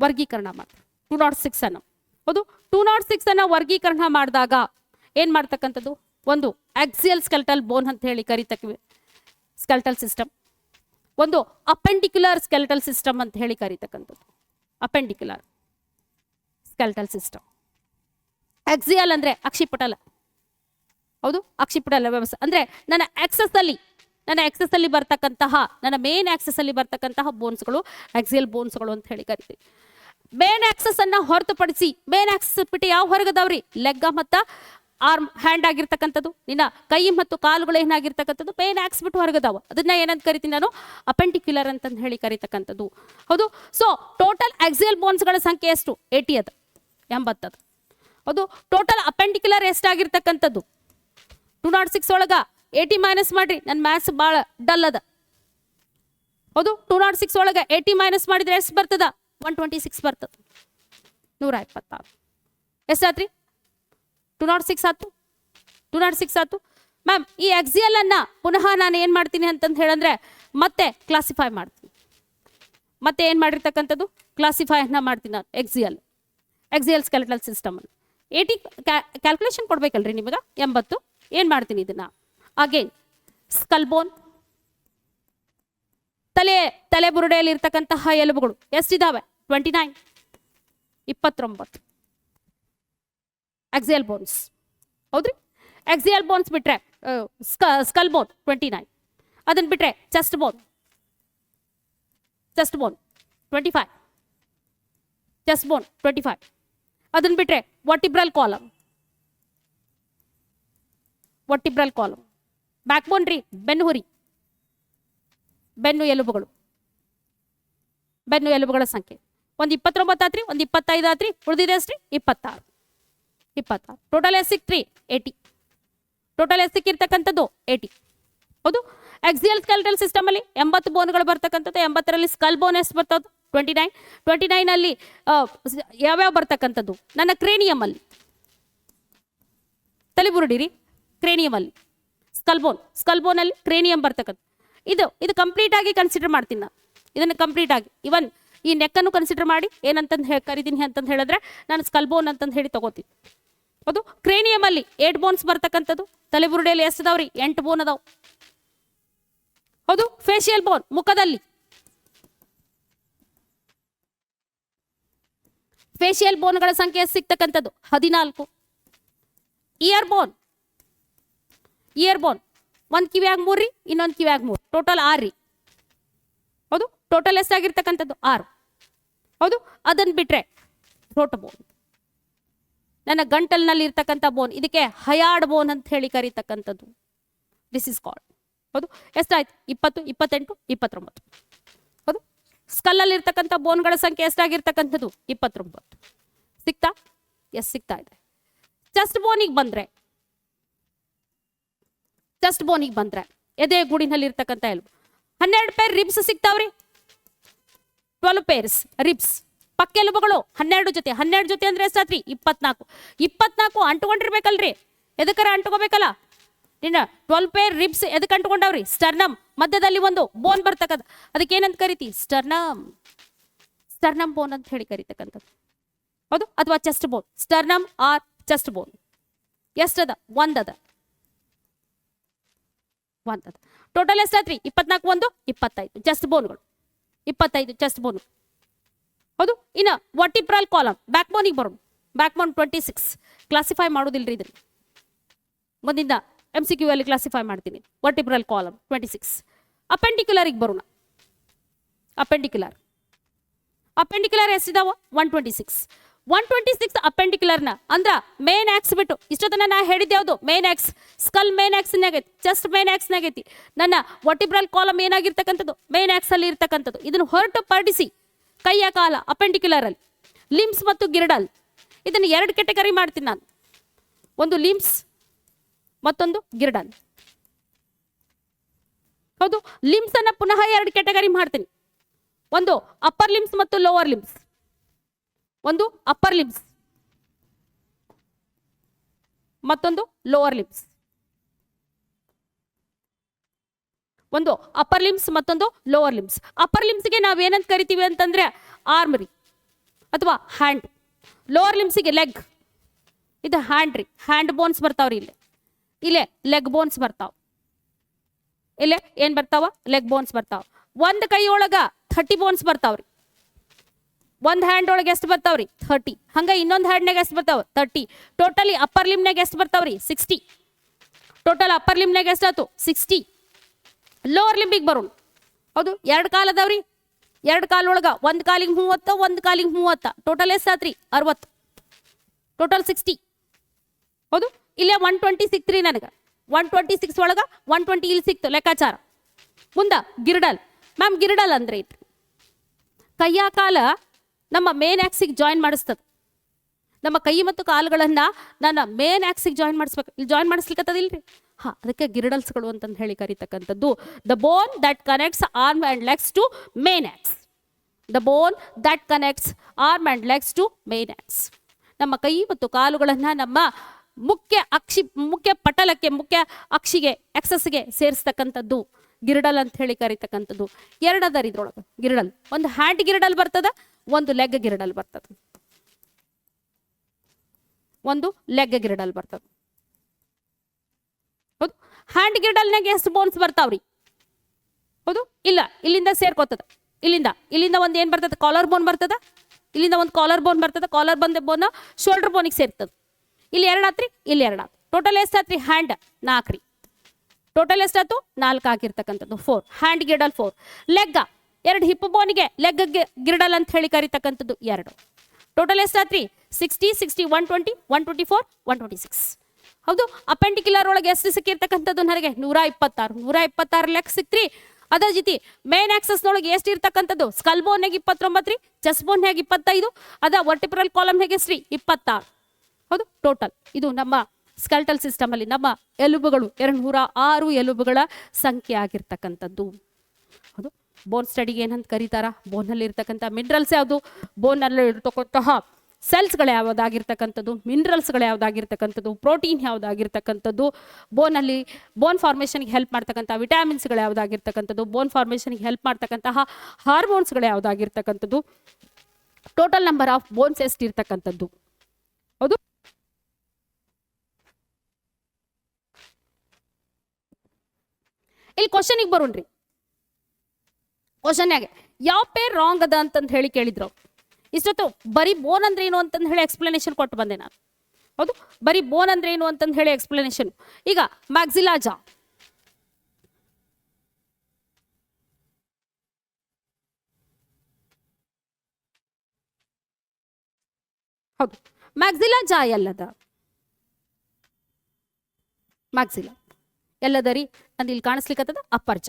ವರ್ಗೀಕರಣ ಮಾಡ್ತೀವಿ. ಟೂ ನಾಟ್ ಸಿಕ್ಸ್ ಅನ್ನು. ಹೌದು? ಟೂ ನಾಟ್ ಸಿಕ್ಸ್ ಅನ್ನ ವರ್ಗೀಕರಣ ಮಾಡಿದಾಗ ಏನು ಮಾಡ್ತಕ್ಕಂಥದ್ದು? ಒಂದು ಆಕ್ಸಿಯಲ್ ಸ್ಕೆಲ್ಟಲ್ ಬೋನ್ ಅಂತ ಹೇಳಿ ಕರಿತಕ್ಕಿವೆ. ಸ್ಕೆಲ್ಟಲ್ ಸಿಸ್ಟಮ್ ಒಂದು ಅಪೆಂಡಿಕ್ಯುಲರ್ ಸ್ಕೆಲ್ಟಲ್ ಸಿಸ್ಟಮ್ ಅಂತ ಹೇಳಿ ಕರಿತಕ್ಕಂಥದ್ದು. ಅಪೆಂಡಿಕ್ಯುಲರ್ ಸ್ಕೆಲ್ಟಲ್ ಸಿಸ್ಟಮ್ ಆಕ್ಸಿಯಲ್ ಅಂದರೆ ಅಕ್ಷಿಪಟಲ. ಹೌದು? ಅಕ್ಷಿಪಟಲ ವ್ಯವಸ್ಥೆ. ಅಂದರೆ ನನ್ನ ಆಕ್ಸಸ್ ಅಲ್ಲಿ ನನ್ನ ಆಕ್ಸಸ್ ಅಲ್ಲಿ ಬರ್ತಕ್ಕಂತಹ, ನನ್ನ ಮೇನ್ ಆಕ್ಸಸ್ ಅಲ್ಲಿ ಬರ್ತಕ್ಕಂತಹ ಬೋನ್ಸ್ಗಳು ಆಕ್ಸಿಯಲ್ ಬೋನ್ಸ್ಗಳು ಅಂತ ಹೇಳಿ ಕರಿತೀವಿ. ಮೇನ್ ಆಕ್ಸಸ್ ಅನ್ನ ಹೊರತುಪಡಿಸಿ ಮೇನ್ ಆಕ್ಸಸ್ ಬಿಟ್ಟು ಯಾವ ಹೊರಗದವ್ರಿ? ಲೆಗ್ಗ ಮತ್ತು ಆರ್ಮ್ ಹ್ಯಾಂಡ್ ಆಗಿರ್ತಕ್ಕಂಥದ್ದು, ನಿನ್ನ ಕೈ ಮತ್ತು ಕಾಲುಗಳು ಏನಾಗಿರ್ತಕ್ಕಂಥದ್ದು ಮೇನ್ ಆಕ್ಸ್ ಬಿಟ್ಟು ಹೊರಗದಾವ. ಅದನ್ನ ಏನಂತ ಕರಿತೀನಿ ನಾನು? ಅಪೆಂಟಿಕ್ಯುಲರ್ ಅಂತಂದು ಹೇಳಿ ಕರಿತಕ್ಕಂಥದ್ದು. ಹೌದು? ಸೊ ಟೋಟಲ್ ಆಕ್ಸಿಯಲ್ ಬೋನ್ಸ್ಗಳ ಸಂಖ್ಯೆ ಎಷ್ಟು? ಏಟಿ ಅದ, ಎಂಬತ್ತದು. ಅದು ಟೋಟಲ್ ಅಪೆಂಡಿಕ್ಯುಲರ್ ಎಷ್ಟಾಗಿರ್ತಕ್ಕಂಥದ್ದು? ಟು ನಾಟ್ ಸಿಕ್ಸ್ ಒಳಗ ಏಯ್ಟಿ ಮೈನಸ್ ಮಾಡ್ರಿ. ನನ್ನ ಮ್ಯಾಥ್ಸ್ ಭಾಳ ಡಲ್ ಅದ. ಹೌದು? ಟೂ ನಾಟ್ ಸಿಕ್ಸ್ ಒಳಗೆ ಏಯ್ಟಿ ಮೈನಸ್ ಮಾಡಿದ್ರೆ ಎಷ್ಟು ಬರ್ತದ? ಒನ್ ಟ್ವೆಂಟಿ ಸಿಕ್ಸ್ ಬರ್ತದ. ನೂರ ಇಪ್ಪತ್ತಾರು ಎಷ್ಟಾತ್ರಿ ಟೂ ನಾಟ್ ಸಿಕ್ಸ್ ಆತು? ಟೂ ನಾಟ್ ಸಿಕ್ಸ್ ಆತು? ಮ್ಯಾಮ್ ಈ ಎಕ್ಸಿಯಲ್ ಅನ್ನ ಪುನಃ ನಾನು ಏನು ಮಾಡ್ತೀನಿ ಅಂತಂದು ಹೇಳಂದ್ರೆ ಮತ್ತೆ ಕ್ಲಾಸಿಫೈ ಮಾಡ್ತೀನಿ. ಮತ್ತೆ ಏನು ಮಾಡಿರ್ತಕ್ಕಂಥದ್ದು? ಕ್ಲಾಸಿಫೈನ ಮಾಡ್ತೀನಿ ನಾನು axial axial skeletal system eighty calculation ಕೊಡ್ಬೇಕಲ್ರಿ ನಿಮಗೆ? ಎಂಬತ್ತು. ಏನು ಮಾಡ್ತೀನಿ ಇದನ್ನ? ಅಗೇನ್ ಸ್ಕಲ್ಬೋನ್ ತಲೆ ತಲೆ ಬುರುಡೆಯಲ್ಲಿ ಇರ್ತಕ್ಕಂತಹ ಎಲುಬುಗಳು ಎಷ್ಟಿದಾವೆ? ಟ್ವೆಂಟಿ ನೈನ್ ಇಪ್ಪತ್ತೊಂಬತ್ತು. ಎಕ್ಸಿಯಲ್ ಬೋನ್ಸ್ ಹೌದ್ರಿ? ಎಕ್ಸಿಯಲ್ ಬೋನ್ಸ್ ಬಿಟ್ರೆ ಸ್ಕಲ್ ಬೋನ್ ಟ್ವೆಂಟಿ ನೈನ್ ಅದನ್ನ ಬಿಟ್ರೆ chest bone chest bone twenty five chest bone twenty five ಅದನ್ನ ಬಿಟ್ರೆ vertebral column vertebral column back bone ರೀ ಬೆನ್ನು ಹುರಿ. ಬೆನ್ನು ಎಲುಬುಗಳು. ಬೆನ್ನು ಎಲುಬುಗಳ ಸಂಖ್ಯೆ. ಒಂದು ಇಪ್ಪತ್ತೊಂಬತ್ತು ಆತ್ರಿ ಒಂದು ಇಪ್ಪತ್ತೈದು ಆತ್ರಿ ಉಳಿದಿದೆ ಅಷ್ಟ್ರಿ ಇಪ್ಪತ್ತಾರು. ಇಪ್ಪತ್ತಾರು. ಟೋಟಲ್ ಎಷ್ಟು ಸಿಕ್ತ್ರಿ? ಏಯ್ಟಿ ಟೋಟಲ್ ಎಷ್ಟು ಸಿಕ್ಕಿರ್ತಕ್ಕಂಥದ್ದು? ಏಯ್ಟಿ ಹೌದು? ಎಕ್ಸಿಯಲ್ ಸ್ಕಲ್ಟಲ್ ಸಿಸ್ಟಮ್ ಅಲ್ಲಿ ಎಂಬತ್ತು ಬೋನ್ಗಳು ಬರ್ತಕ್ಕಂಥದ್ದು ಎಂಬತ್ತರಲ್ಲಿ ಸ್ಕಲ್ ಬೋನ್ ಎಷ್ಟು ಬರ್ತದ್ದು ಟ್ವೆಂಟಿ ನೈನ್ ಟ್ವೆಂಟಿ ನೈನ್ ಅಲ್ಲಿ ಆ, ಸ್- ಯಾವ್ಯಾವ ಬರ್ತಕ್ಕಂಥದ್ದು? ನನ್ನ ಕ್ರೇನಿಯಮ್ ಅಲ್ಲಿ. ತಲೆಬುರುಡಿರಿ ಕ್ರೇನಿಯಮ್ ಅಲ್ಲಿ. ಸ್ಕಲ್ಬೋನ್ ಸ್ಕಲ್ಬೋನಲ್ಲಿ ಕ್ರೇನಿಯಂ ಬರ್ತಕ್ಕಂಥ ಇದು ಇದು ಕಂಪ್ಲೀಟ್ ಆಗಿ ಕನ್ಸಿಡರ್ ಮಾಡ್ತೀನಿ ನಾನು. ಇದನ್ನು ಕಂಪ್ಲೀಟ್ ಆಗಿ. ಇವನ್ ಈ ನೆಕ್ಕನ್ನು ಕನ್ಸಿಡರ್ ಮಾಡಿ ಏನಂತಂದು ಹೇಳಿ ಕರಿತೀನಿ ಅಂತಂದು ಹೇಳಿದ್ರೆ ನಾನು ಸ್ಕಲ್ಬೋನ್ ಅಂತಂದು ಹೇಳಿ ತಗೋತೀನಿ. ಅದು ಕ್ರೇನಿಯಂ ಅಲ್ಲಿ ಏಟ್ ಬೋನ್ಸ್ ಬರ್ತಕ್ಕಂಥದ್ದು. ತಲೆಬುರುಡೆಯಲ್ಲಿ ಎಷ್ಟು ಅದಾವ್ರಿ ಎಂಟು ಬೋನ್ ಅದಾವ್. ಹೌದು ಫೇಶಿಯಲ್ ಬೋನ್ ಮುಖದಲ್ಲಿ. ಫೇಶಿಯಲ್ ಬೋನ್ಗಳ ಸಂಖ್ಯೆ ಸಿಗ್ತಕ್ಕಂಥದ್ದು? ಹದಿನಾಲ್ಕು. ಇಯರ್ ಬೋನ್ ಇಯರ್ ಬೋನ್ ಒಂದು ಕಿವಿಯಾಗ ಮೂರು ರೀ ಇನ್ನೊಂದು ಕಿವಿಯಾಗ ಮೂರು. ಟೋಟಲ್ ಆರು ರೀ ಹೌದು? ಟೋಟಲ್ ಎಷ್ಟಾಗಿರ್ತಕ್ಕಂಥದ್ದು? ಆರು. ಹೌದು? ಅದನ್ನು ಬಿಟ್ಟರೆ ರೋಟ್ ಬೋನ್ ನನ್ನ ಗಂಟಲ್ನಲ್ಲಿ ಇರ್ತಕ್ಕಂಥ ಬೋನ್ ಇದಕ್ಕೆ ಹಯಾಡ್ ಬೋನ್ ಅಂತ ಹೇಳಿ ಕರೀತಕ್ಕಂಥದ್ದು. ದಿಸ್ ಇಸ್ ಕಾಲ್ಡ್ ಹೌದು? ಎಷ್ಟಾಯ್ತು? ಇಪ್ಪತ್ತು, ಇಪ್ಪತ್ತೆಂಟು, ಇಪ್ಪತ್ತೊಂಬತ್ತು. ಹೌದು? ಸ್ಕಲ್ಲಲ್ಲಿ ಇರ್ತಕ್ಕಂಥ ಬೋನ್ಗಳ ಸಂಖ್ಯೆ ಎಷ್ಟಾಗಿರ್ತಕ್ಕಂಥದ್ದು? ಇಪ್ಪತ್ತೊಂಬತ್ತು. ಸಿಗ್ತಾ ಎಸ್ ಸಿಗ್ತಾ ಇದೆ. ಚೆಸ್ಟ್ ಬೋನಿಗೆ ಬಂದ್ರೆ ಚೆಸ್ಟ್ ಬೋನಿಗೆ ಬಂದ್ರೆ. ಎದೆ ಗೂಡಿನಲ್ಲಿ ಇರ್ತಕ್ಕಂಥ ಎಲ್ಬು ಹನ್ನೆರಡು ಪೇರ್ ರಿಬ್ಸ್ ಸಿಗ್ತಾವ್ರಿ? ಟ್ವೆಲ್ ಪೇರ್ಸ್ ರಿಬ್ಸ್ ಪಕ್ಕೆಲುಬುಗಳು ಹನ್ನೆರಡು ಜೊತೆ. ಹನ್ನೆರಡು ಜೊತೆ ಅಂದ್ರೆ ಎಷ್ಟಾತ್ರಿ ಇಪ್ಪತ್ನಾಲ್ಕು. ಇಪ್ಪತ್ನಾಲ್ಕು ಅಂಟ್ಕೊಂಡಿರ್ಬೇಕಲ್ರಿ? ಎದಕ್ಕರ ಅಂಟ್ಕೋಬೇಕಲ್ಲ? ನಿನ್ನ ಟ್ವೆಲ್ ಪೇರ್ ರಿಬ್ಸ್ ಎದಕ್ಕೆ ಅಂಟ್ಕೊಂಡವ್ರಿ? ಸ್ಟರ್ನಮ್ ಮಧ್ಯದಲ್ಲಿ ಒಂದು ಬೋನ್ ಬರ್ತಕ್ಕಂಥ, ಅದಕ್ಕೆ ಏನಂತ ಕರಿತಿ? ಸ್ಟರ್ನಮ್ ಸ್ಟರ್ನಮ್ ಬೋನ್ ಅಂತ ಹೇಳಿ ಕರಿತಕ್ಕಂಥದ್ದು. ಹೌದು? ಅಥವಾ chest bone sternum or chest bone ಎಷ್ಟದ? ಒಂದದ. ಒಂದದ ಟೋಟಲ್ ಎಷ್ಟಾತ್ರಿ ಇಪ್ಪತ್ನಾಲ್ಕು ಒಂದು, ಇಪ್ಪತ್ತೈದು. ಜಸ್ಟ್ ಬೋನ್ಗಳು ಇಪ್ಪತ್ತೈದು ಜಸ್ಟ್ ಬೋನ್ ಹೌದು? ಇನ್ನು ವರ್ಟಿಬ್ರಲ್ ಕಾಲಮ್ ಬ್ಯಾಕ್ ಬೋನಿಗೆ ಬರೋಣ back bone twenty six classify ಮಾಡೋದಿಲ್ಲರಿ ಇದನ್ನು. ಮುಂದಿನ ಎಂ ಸಿ ಕ್ಯೂ ಅಲ್ಲಿ ಕ್ಲಾಸಿಫೈ ಮಾಡ್ತೀನಿ. ವರ್ಟಿಬ್ರಲ್ ಕಾಲಮ್ ಟ್ವೆಂಟಿ ಸಿಕ್ಸ್ ಅಪೆಂಡಿಕ್ಯುಲರಿಗೆ ಬರೋಣ. Appendicular appendicular ಎಷ್ಟಿದಾವ? One twenty six one twenty six ಅಪೆಂಡಿಕ್ಯುಲರ್ನ ಅಂದ್ರ ಮೇನ್ ಆಕ್ಸ್ ಬಿಟ್ಟು, ಇಷ್ಟೊತ್ತನ ನಾ ಹೇಳಿದ್ದೆ ಯಾವುದು? ಮೇನ್ ಆಕ್ಸ್ ಸ್ಕಲ್ ಮೇನ್ ಆಗೈತಿ ಚೆಸ್ಟ್ ಮೇನ್ ಆಗೈತಿ ನನ್ನ ವರ್ಟಿಬ್ರಲ್ ಕಾಲಮ್ ಏನಾಗಿರ್ತಕ್ಕಂಥದ್ದು? ಮೇನ್ ಆಕ್ಸ್ ಅಲ್ಲಿ ಇರ್ತಕ್ಕಂಥದ್ದು. ಇದನ್ನು ಹೊರತುಪಡಿಸಿ ಕೈಯ ಕಾಲ ಅಪೆಂಡಿಕ್ಯುಲರ್ ಅಲ್ಲಿ. ಲಿಮ್ಸ್ ಮತ್ತು ಗಿರ್ಡಲ್ ಇದನ್ನು ಎರಡು ಕೆಟಗರಿ ಮಾಡ್ತೀನಿ ನಾನು. ಒಂದು ಲಿಮ್ಸ್ ಮತ್ತೊಂದು ಗಿರ್ಡಲ್ ಹೌದು? ಲಿಮ್ಸ್ ಅನ್ನ ಪುನಃ ಎರಡು ಕೆಟಗರಿ ಮಾಡ್ತೀನಿ. ಒಂದು ಅಪ್ಪರ್ ಲಿಮ್ಸ್ ಮತ್ತು ಲೋವರ್ ಲಿಮ್ಸ್ ಒಂದು ಅಪ್ಪರ್ ಲಿಪ್ಸ್ ಮತ್ತೊಂದು ಲೋವರ್ ಲಿಪ್ಸ್ ಒಂದು ಅಪ್ಪರ್ ಲಿಮ್ಸ್ ಮತ್ತೊಂದು ಲೋವರ್ ಲಿಮ್ಸ್ ಅಪ್ಪರ್ ಲಿಮ್ಸ್ಗೆ ನಾವು ಏನಂತ ಕರಿತೀವಿ ಅಂತಂದ್ರೆ ಆರ್ಮರಿ ಅಥವಾ ಹ್ಯಾಂಡ್ ಲೋವರ್ ಲಿಮ್ಸಿಗೆ ಲೆಗ್ ಇದು ಹ್ಯಾಂಡ್ ರೀ. ಹ್ಯಾಂಡ್ ಬೋನ್ಸ್ ಬರ್ತಾವ್ರಿ ಇಲ್ಲಿ. ಇಲ್ಲೇ ಲೆಗ್ ಬೋನ್ಸ್ ಬರ್ತಾವ. ಇಲ್ಲೇ ಏನ್ ಬರ್ತಾವ? ಲೆಗ್ ಬೋನ್ಸ್ ಬರ್ತಾವ. ಒಂದ್ ಕೈಯೊಳಗ ಥರ್ಟಿ ಬೋನ್ಸ್ ಬರ್ತಾವ್ರಿ. ಒಂದ್ ಹ್ಯಾಂಡ್ ಒಳಗೆ ಎಷ್ಟು ಬರ್ತಾವ್ರಿ ಥರ್ಟಿ ಹಂಗ ಇನ್ನೊಂದ್ ಹ್ಯಾಂಡ್ನಾಗ ಎಷ್ಟು ಬರ್ತಾವ ತರ್ಟಿ ಟೋಟಲಿ ಅಪ್ಪರ್ ಲಿಮ್ನಾಗ ಎಷ್ಟು ಬರ್ತಾವ್ರಿ ಸಿಕ್ಸ್ಟಿ ಟೋಟಲ್ ಅಪ್ಪರ್ ಲಿಮ್ನಾಗ ಎಷ್ಟಾಯ್ತು ಸಿಕ್ಸ್ಟಿ ಲೋವರ್ ಲಿಂಬಿಗೆ ಬರೋಣ. ಹೌದು, ಎರಡು ಕಾಲ್ ಅದಾವ್ರಿ. ಎರಡು ಕಾಲ್ ಒಳಗ ಒಂದ್ ಕಾಲಿಗೆ ಮೂವತ್ತ, ಒಂದ್ ಕಾಲಿಗೆ ಮೂವತ್ತ. ಟೋಟಲ್ ಎಷ್ಟಾತ್ರಿ ಅರವತ್ತು. ಟೋಟಲ್ ಸಿಕ್ಸ್ಟಿ ಹೌದು, ಇಲ್ಲೇ ಒನ್ ಟ್ವೆಂಟಿ ಸಿಕ್ತ್ರಿ ನನಗೆ. ಒನ್ ಟ್ವೆಂಟಿ ಸಿಕ್ಸ್ ಒಳಗ ಒನ್ ಟ್ವೆಂಟಿ ಇಲ್ಲಿ ಸಿಕ್ತು, ಲೆಕ್ಕಾಚಾರ. ಮುಂದ ಗಿರ್ಡಲ್. ಮ್ಯಾಮ್ ಗಿರ್ಡಲ್ ಅಂದ್ರೆ ಕೈಯ ಕಾಲ ನಮ್ಮ ಮೇನ್ ಆಕ್ಸಿಗೆ ಜಾಯಿನ್ ಮಾಡಿಸ್ತದ. ನಮ್ಮ ಕೈ ಮತ್ತು ಕಾಲುಗಳನ್ನು ನನ್ನ ಮೇನ್ ಆ್ಯಕ್ಸಿಗೆ ಜಾಯಿನ್ ಮಾಡಿಸ್ಬೇಕು. ಇಲ್ಲಿ ಜಾಯಿನ್ ಮಾಡಿಸ್ಲಿಕ್ಕತ್ತದಿಲ್ರಿ ಹಾಂ, ಅದಕ್ಕೆ ಗಿರಡಲ್ಸ್ಗಳು ಅಂತಂದು ಹೇಳಿ ಕರಿತಕ್ಕಂಥದ್ದು. The bone that connects arm and legs to main axis the bone that connects arm and legs to main axis ನಮ್ಮ ಕೈ ಮತ್ತು ಕಾಲುಗಳನ್ನು ನಮ್ಮ ಮುಖ್ಯ ಅಕ್ಷಿ, ಮುಖ್ಯ ಪಟಲಕ್ಕೆ, ಮುಖ್ಯ ಅಕ್ಷಿಗೆ ಎಕ್ಸಸ್ಗೆ ಸೇರಿಸ್ತಕ್ಕಂಥದ್ದು. ಗಿರಡಲ್ ಅಂತ ಹೇಳಿ ಕರೀತಕ್ಕಂಥದ್ದು. ಅದರ ಇದ್ರೊಳಗೆ ಗಿರಡಲ್. ಒಂದು ಹ್ಯಾಂಡ್ ಗಿರಡಲ್ ಬರ್ತದ ಒಂದು ಲೆಗ್ ಗಿರಡಲ್ಲಿ ಬರ್ತದೆ. ಒಂದು ಲೆಗ್ ಗಿರಡಲ್ಲಿ ಬರ್ತದೆ. ಹೌದು? ಹ್ಯಾಂಡ್ ಗಿರಡಲ್ನಾಗ ಎಷ್ಟು ಬೋನ್ಸ್ ಬರ್ತಾವ್ರಿ? ಹೌದು? ಇಲ್ಲ, ಇಲ್ಲಿಂದ ಸೇರ್ಕೋತದ. ಇಲ್ಲಿಂದ ಇಲ್ಲಿಂದ ಒಂದು ಏನು ಬರ್ತದೆ? ಕಾಲರ್ ಬೋನ್ ಬರ್ತದ? ಇಲ್ಲಿಂದ ಒಂದು ಕಾಲರ್ ಬೋನ್ ಬರ್ತದೆ? ಕಾಲರ್ ಬಂದ ಬೋನ್ ಶೋಲ್ಡರ್ ಬೋನಿಗೆ ಸೇರ್ತದೆ. ಇಲ್ಲಿ ಎರಡು ಆತ್ರಿ, ಇಲ್ಲಿ ಎರಡು ಆತು ಟೋಟಲ್ ಎಷ್ಟಾತ್ರಿ ಹ್ಯಾಂಡ್ ನಾಲ್ಕು ರೀ ಟೋಟಲ್ ಎಷ್ಟಾಯ್ತು ನಾಲ್ಕು ಆಗಿರ್ತಕ್ಕಂಥದ್ದು. ಫೋರ್ ಹ್ಯಾಂಡ್ ಗಿಡಲ್ ಫೋರ್ ಲೆಗ್ಗ. ಎರಡು ಹಿಪ್ ಬೋನಿಗೆ ಲೆಗ್ ಗಿರ್ಡಲ್ ಅಂತ ಹೇಳಿ ಕರಿತಕ್ಕಂಥದ್ದು ಎರಡು. Total ಎಷ್ಟಾತ್ರಿ sixty sixty one twenty one twenty four one twenty six ಹೌದು ಅಪೆಂಡಿಕ್ಯುಲರ್ ಒಳಗೆ ಎಷ್ಟು ಸಿಕ್ಕಿರ್ತಕ್ಕಂಥದ್ದು ನನಗೆ? ನೂರ ಇಪ್ಪತ್ತಾರು. ನೂರ ಇಪ್ಪತ್ತಾರು ಲೆಕ್ಕ ಸಿಕ್ತ್ರಿ. ಅದರ ಜೊತೆ ಮೇನ್ ಆಕ್ಸಸ್ನೊಳಗೆ ಎಷ್ಟು ಇರ್ತಕ್ಕಂಥದ್ದು? ಸ್ಕಲ್ ಬೋನ್ಯಾಗ ಇಪ್ಪತ್ತೊಂಬತ್ತು ರೀ ಚೆಸ್ ಬೋನ್ಯಾಗ ಇಪ್ಪತ್ತೈದು? ಅದ ವರ್ಟಿಬ್ರಲ್ ಕಾಲಮ್ ಹೇಗೆ ಸ್ರೀ ಇಪ್ಪತ್ತಾರು. ಹೌದು ಟೋಟಲ್ ಇದು ನಮ್ಮ ಸ್ಕಲ್ಟಲ್ ಸಿಸ್ಟಮ್ ಅಲ್ಲಿ ನಮ್ಮ ಎಲುಬುಗಳು, ಎರಡು ನೂರ ಆರು ಎಲುಬುಗಳ ಸಂಖ್ಯೆ ಆಗಿರ್ತಕ್ಕಂಥದ್ದು. ಹೌದು ಬೋನ್ ಸ್ಟಡಿಗೆ ಏನಂತ ಕರೀತಾರ? ಬೋನಲ್ಲಿರ್ತಕ್ಕಂಥ ಮಿನರಲ್ಸ್ ಯಾವುದು? ಬೋನಲ್ಲಿ ಇರ್ತಕ್ಕಂತಹ ಸೆಲ್ಸ್ಗಳು ಯಾವುದಾಗಿರ್ತಕ್ಕಂಥದ್ದು? ಮಿನರಲ್ಸ್ಗಳು ಯಾವ್ದಾಗಿರ್ತಕ್ಕಂಥದ್ದು? ಪ್ರೋಟೀನ್ ಯಾವುದಾಗಿರ್ತಕ್ಕಂಥದ್ದು? ಬೋನಲ್ಲಿ ಬೋನ್ ಫಾರ್ಮೇಷನ್ಗೆ ಹೆಲ್ಪ್ ಮಾಡ್ತಕ್ಕಂಥ ವಿಟಾಮಿನ್ಸ್ಗಳು ಯಾವುದಾಗಿರ್ತಕ್ಕಂಥದ್ದು? ಬೋನ್ ಫಾರ್ಮೇಷನ್ಗೆ ಹೆಲ್ಪ್ ಮಾಡ್ತಕ್ಕಂತಹ ಹಾರ್ಮೋನ್ಸ್ಗಳು ಯಾವುದಾಗಿರ್ತಕ್ಕಂಥದ್ದು? ಟೋಟಲ್ ನಂಬರ್ ಆಫ್ ಬೋನ್ಸ್ ಎಷ್ಟು ಎಷ್ಟಿರ್ತಕ್ಕಂಥದ್ದು? ಹೌದು? ಇಲ್ಲಿ ಕ್ವಶನಿಗೆ ಬರೋಣ್ರಿ. ಕ್ವಶನ್ಯಾಗೆ ಯಾವ ಪೇರ್ ರಾಂಗ್ ಅದ ಅಂತಂದು ಹೇಳಿ ಕೇಳಿದ್ರು. ಇಷ್ಟೊತ್ತು ಬರೀ ಬೋನ್ ಅಂದ್ರೆ ಏನು ಅಂತಂದು ಹೇಳಿ ಎಕ್ಸ್ಪ್ಲನೇಷನ್ ಕೊಟ್ಟು ಬಂದೆ ನಾನು. ಹೌದು? ಬರೀ ಬೋನ್ ಅಂದ್ರೆ ಏನು ಅಂತಂದು ಹೇಳಿ ಎಕ್ಸ್ಪ್ಲನೇಷನ್ ಈಗ ಮ್ಯಾಕ್ಸಿಲಾಜಾ ಹೌದು. ಮ್ಯಾಕ್ಸಿಲಾ ಜಾ ಎಲ್ಲದ? ಮ್ಯಾಕ್ಸಿಲಾ ಎಲ್ಲದ ರೀ? ನಂದು ಇಲ್ಲಿ ಕಾಣಿಸ್ಲಿಕ್ಕತ್ತದ ಅಪ್ಪರ್ಜ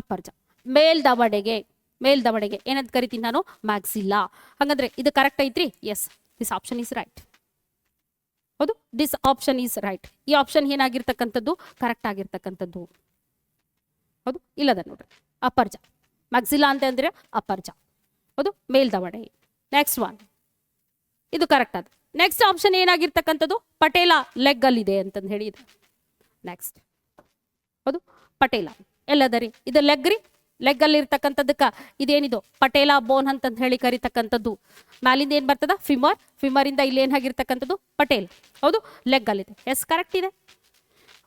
ಅಪ್ಪರ್ಜ ಮೇಲ್ದವಡೆಗೆ ಮೇಲ್ದವಡೆಗೆ ಏನಂತ ಕರಿತೀನಿ ನಾನು? ಮ್ಯಾಕ್ಸಿಲ್ಲಾ ಹಂಗಂದ್ರೆ ಇದು ಕರೆಕ್ಟ್ ಐತ್ರಿ? Yes this option is right ಹೌದು? ದಿಸ್ ಆಪ್ಷನ್ ಈಸ್ ರೈಟ್ ಈ ಆಪ್ಷನ್ ಏನಾಗಿರ್ತಕ್ಕಂಥದ್ದು? ಕರೆಕ್ಟ್ ಆಗಿರ್ತಕ್ಕಂಥದ್ದು. ಹೌದು? ಇಲ್ಲದ ನೋಡ್ರಿ. ಅಪ್ಪರ್ಜ ಮ್ಯಾಕ್ಸಿಲಾ ಅಂತ ಅಂದ್ರೆ ಅಪ್ಪರ್ಜ ಹೌದು? ಮೇಲ್ದವಡೆ ನೆಕ್ಸ್ಟ್ ಒನ್ ಇದು ಕರೆಕ್ಟ್ ಅದು. ನೆಕ್ಸ್ಟ್ ಆಪ್ಷನ್ ಏನಾಗಿರ್ತಕ್ಕಂಥದ್ದು? ಪಟೇಲ ಲೆಗ್ ಅಲ್ಲಿದೆ ಅಂತಂದು ಹೇಳಿ ಇದೆ ನೆಕ್ಸ್ಟ್ ಹೌದು? ಪಟೇಲ. ಎಲ್ಲದ ರೀ ಇದು ಲೆಗ್ ರೀ? ಲೆಗ್ ಅಲ್ಲಿ ಇರ್ತಕ್ಕಂಥದ್ದಕ್ಕ ಇದೇನಿದು? ಪಟೇಲ ಬೋನ್ ಅಂತಂದು ಹೇಳಿ ಕರಿತಕ್ಕಂಥದ್ದು. ಮ್ಯಾಲಿಂದ ಏನು ಬರ್ತದ? ಫಿಮರ್ ಫಿಮರ್ ಇಂದ ಇಲ್ಲಿ ಏನಾಗಿರ್ತಕ್ಕಂಥದ್ದು ಪಟೇಲ್. ಹೌದು? ಲೆಗ್ ಅಲ್ಲಿದೆ. ಎಸ್ ಕರೆಕ್ಟ್ ಇದೆ.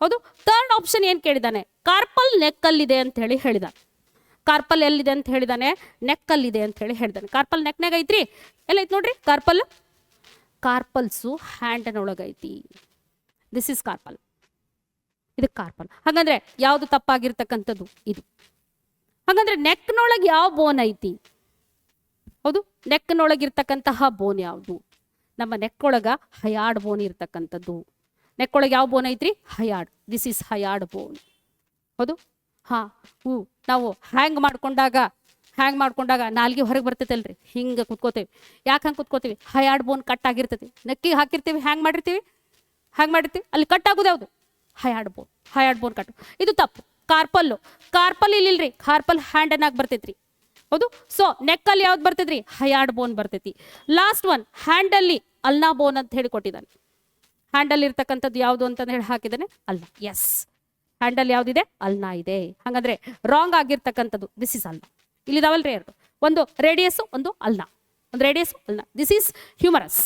ಹೌದು? ಥರ್ಡ್ ಆಪ್ಷನ್ ಏನು ಕೇಳಿದಾನೆ? ಕಾರ್ಪಲ್ ನೆಕ್ ಅಲ್ಲಿದೆ ಅಂತ ಹೇಳಿ ಹೇಳಿದ ಕಾರ್ಪಲ್ ಎಲ್ಲಿದೆ ಅಂತ ಹೇಳಿದಾನೆ? ನೆಕ್ ಅಲ್ಲಿದೆ ಅಂತ ಹೇಳಿ ಹೇಳಿದಾನೆ. ಕಾರ್ಪಲ್ ನೆಕ್ನಾಗ ಐತ್ರಿ? ಎಲ್ಲ ಐತಿ ನೋಡ್ರಿ ಕಾರ್ಪಲ್ ಕಾರ್ಪಲ್ಸು ಹ್ಯಾಂಡನೊಳಗೈತಿ ದಿಸ್ ಇಸ್ ಕಾರ್ಪಲ್ ಇದು ಕಾರ್ಪಲ್. ಹಾಗಂದ್ರೆ ಯಾವುದು ತಪ್ಪಾಗಿರ್ತಕ್ಕಂಥದ್ದು? ಇದು. ಹಾಗಂದ್ರೆ ನೆಕ್ನೊಳಗೆ ಯಾವ ಬೋನ್ ಐತಿ? ಹೌದು, ನೆಕ್ನೊಳಗಿರ್ತಕ್ಕಂತಹ ಬೋನ್ ಯಾವುದು? ನಮ್ಮ ನೆಕ್ ಒಳಗ ಹಯಾಡ್ ಬೋನ್ ಇರ್ತಕ್ಕಂಥದ್ದು. ನೆಕ್ಕೊಳಗೆ ಯಾವ ಬೋನ್ ಐತ್ರಿ? Hyoid. This is hyoid bone. ಹೌದು? ಹಾ ಹೂ ನಾವು ಹ್ಯಾಂಗ್ ಮಾಡ್ಕೊಂಡಾಗ ಹ್ಯಾಂಗ್ ಮಾಡ್ಕೊಂಡಾಗ ನಾಲ್ಗೆ ಹೊರಗೆ ಬರ್ತೈತಲ್ರಿ. ಹಿಂಗೆ ಕುತ್ಕೋತೇವೆ. ಯಾಕೆ ಹಂಗೆ ಕುತ್ಕೋತೀವಿ? ಹಯಾಡ್ ಬೋನ್ ಕಟ್ ಆಗಿರ್ತೈತಿ. ನೆಕ್ಕಿಗೆ ಹಾಕಿರ್ತೀವಿ, ಹ್ಯಾಂಗ್ ಮಾಡಿರ್ತೀವಿ? ಹ್ಯಾಂಗ್ ಮಾಡಿರ್ತೀವಿ? ಅಲ್ಲಿ ಕಟ್ ಆಗೋದು ಯಾವುದು? Hyoid bone hyoid bone cut ಇದು ತಪ್ಪು. ಕಾರ್ಪಲ್ಲು. ಕಾರ್ಪಲ್ ಇಲ್ಲಿಲ್ರಿ. ಕಾರ್ಪಲ್ ಹ್ಯಾಂಡ್ ಅನ್ನಾಗಿ ಬರ್ತೈತ್ರಿ. ಹೌದು? ಸೊ ನೆಕ್ಕಲ್ಲಿ ಯಾವ್ದು ಬರ್ತೈತ್ರಿ? ಹಯಾಡ್ ಬೋನ್ ಬರ್ತೈತಿ. ಲಾಸ್ಟ್ ಒನ್ ಹ್ಯಾಂಡಲ್ಲಿ ಅಲ್ನಾ ಬೋನ್ ಅಂತ ಹೇಳಿ ಕೊಟ್ಟಿದ್ದಾನೆ. ಹ್ಯಾಂಡಲ್ ಇರ್ತಕ್ಕಂಥದ್ದು ಯಾವುದು ಅಂತ ಹೇಳಿ ಹಾಕಿದ್ದಾನೆ? ಅಲ್ಲ ಎಸ್ ಹ್ಯಾಂಡಲ್ ಯಾವ್ದಿದೆ? ಅಲ್ನಾ ಇದೆ. ಹಾಗಂದ್ರೆ ರಾಂಗ್ ಆಗಿರ್ತಕ್ಕಂಥದ್ದು ದಿಸ್ ಇಸ್ ಅಲ್ನಾ. ಇಲ್ಲಿದಾವಲ್ರಿ ಎರಡು. ಒಂದು ರೇಡಿಯಸ್ ಒಂದು ಅಲ್ನಾ. ಒಂದು radius ulna. This is humerus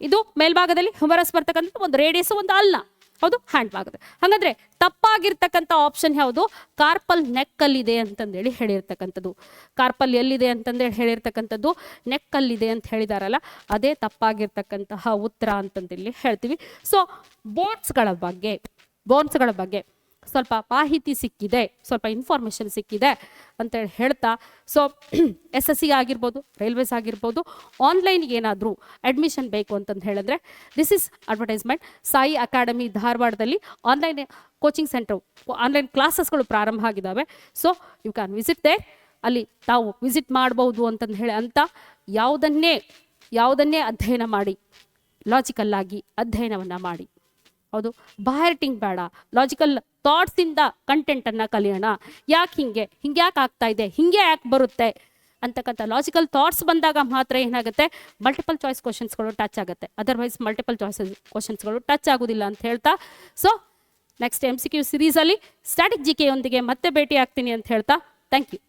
ಇದು ಮೇಲ್ಭಾಗದಲ್ಲಿ ಹ್ಯೂಮರಸ್ ಬರ್ತಕ್ಕಂಥದ್ದು, ಒಂದು ರೇಡಿಯಸ್ ಒಂದು ಅಲ್ನಾ. ಹೌದು ಹ್ಯಾಂಡ್ ಆಗುತ್ತೆ. ಹಾಗಾದ್ರೆ ತಪ್ಪಾಗಿರ್ತಕ್ಕಂಥ ಆಪ್ಷನ್ ಯಾವುದು? ಕಾರ್ಪಲ್ ನೆಕ್ ಅಲ್ಲಿದೆ ಅಂತಂದೇಳಿ ಹೇಳಿರ್ತಕ್ಕಂಥದ್ದು. ಕಾರ್ಪಲ್ ಎಲ್ಲಿದೆ ಅಂತಂದೇಳಿ ಹೇಳಿರ್ತಕ್ಕಂಥದ್ದು. ನೆಕ್ ಅಲ್ಲಿದೆ ಅಂತ ಹೇಳಿದಾರಲ್ಲ, ಅದೇ ತಪ್ಪಾಗಿರ್ತಕ್ಕಂತಹ ಉತ್ತರ ಅಂತಂದೇಳಿ ಹೇಳ್ತೀವಿ. ಸೊ ಬೋನ್ಸ್ಗಳ ಬಗ್ಗೆ ಬೋನ್ಸ್ಗಳ ಬಗ್ಗೆ. ಸ್ವಲ್ಪ ಮಾಹಿತಿ ಸಿಕ್ಕಿದೆ, ಸ್ವಲ್ಪ ಇನ್ಫಾರ್ಮೇಷನ್ ಸಿಕ್ಕಿದೆ ಅಂತೇಳಿ ಹೇಳ್ತಾ ಸೊ ಎಸ್ ಎಸ್ ಸಿ ಆಗಿರ್ಬೋದು ರೈಲ್ವೇಸ್ ಆಗಿರ್ಬೋದು ಆನ್ಲೈನ್ಗೆ ಏನಾದರೂ ಅಡ್ಮಿಷನ್ ಬೇಕು ಅಂತಂದು ಹೇಳಿದ್ರೆ this is advertisement Sai academy ಧಾರವಾಡದಲ್ಲಿ ಆನ್ಲೈನ್ ಕೋಚಿಂಗ್ ಸೆಂಟರ್ ಆನ್ಲೈನ್ ಕ್ಲಾಸಸ್ಗಳು ಪ್ರಾರಂಭ ಆಗಿದ್ದಾವೆ. So you can visit there ಅಲ್ಲಿ ತಾವು ವಿಸಿಟ್ ಮಾಡ್ಬೋದು ಅಂತಂದು ಹೇಳಿ ಅಂತ ಯಾವುದನ್ನೇ ಯಾವುದನ್ನೇ ಅಧ್ಯಯನ ಮಾಡಿ ಲಾಜಿಕಲ್ ಆಗಿ ಅಧ್ಯಯನವನ್ನು ಮಾಡಿ. ಹೌದು. ಬಾಯರ್ಟಿಂಗ್ ಬೇಡ. ಲಾಜಿಕಲ್ ಥಾಟ್ಸಿಂದ ಕಂಟೆಂಟನ್ನು ಕಲಿಯೋಣ. ಯಾಕೆ ಹಿಂಗೆ? ಹಿಂಗೆ ಯಾಕೆ ಆಗ್ತಾ ಇದೆ? ಹಿಂಗೆ ಯಾಕೆ ಬರುತ್ತೆ? ಅಂತಕ್ಕಂಥ ಲಾಜಿಕಲ್ ಥಾಟ್ಸ್ ಬಂದಾಗ ಮಾತ್ರ ಏನಾಗುತ್ತೆ? ಮಲ್ಟಿಪಲ್ ಚಾಯ್ಸ್ ಕ್ವಶನ್ಸ್ಗಳು ಟಚ್ ಆಗುತ್ತೆ. ಅದರ್ವೈಸ್ ಮಲ್ಟಿಪಲ್ ಚಾಯ್ಸ್ ಕ್ವಶನ್ಸ್ಗಳು ಟಚ್ ಆಗೋದಿಲ್ಲ ಅಂತ ಹೇಳ್ತಾ. So next M C Q ಸಿರೀಸಲ್ಲಿ static G ಕೆಯೊಂದಿಗೆ ಮತ್ತೆ ಭೇಟಿ ಆಗ್ತೀನಿ ಅಂತ ಹೇಳ್ತಾ. Thank you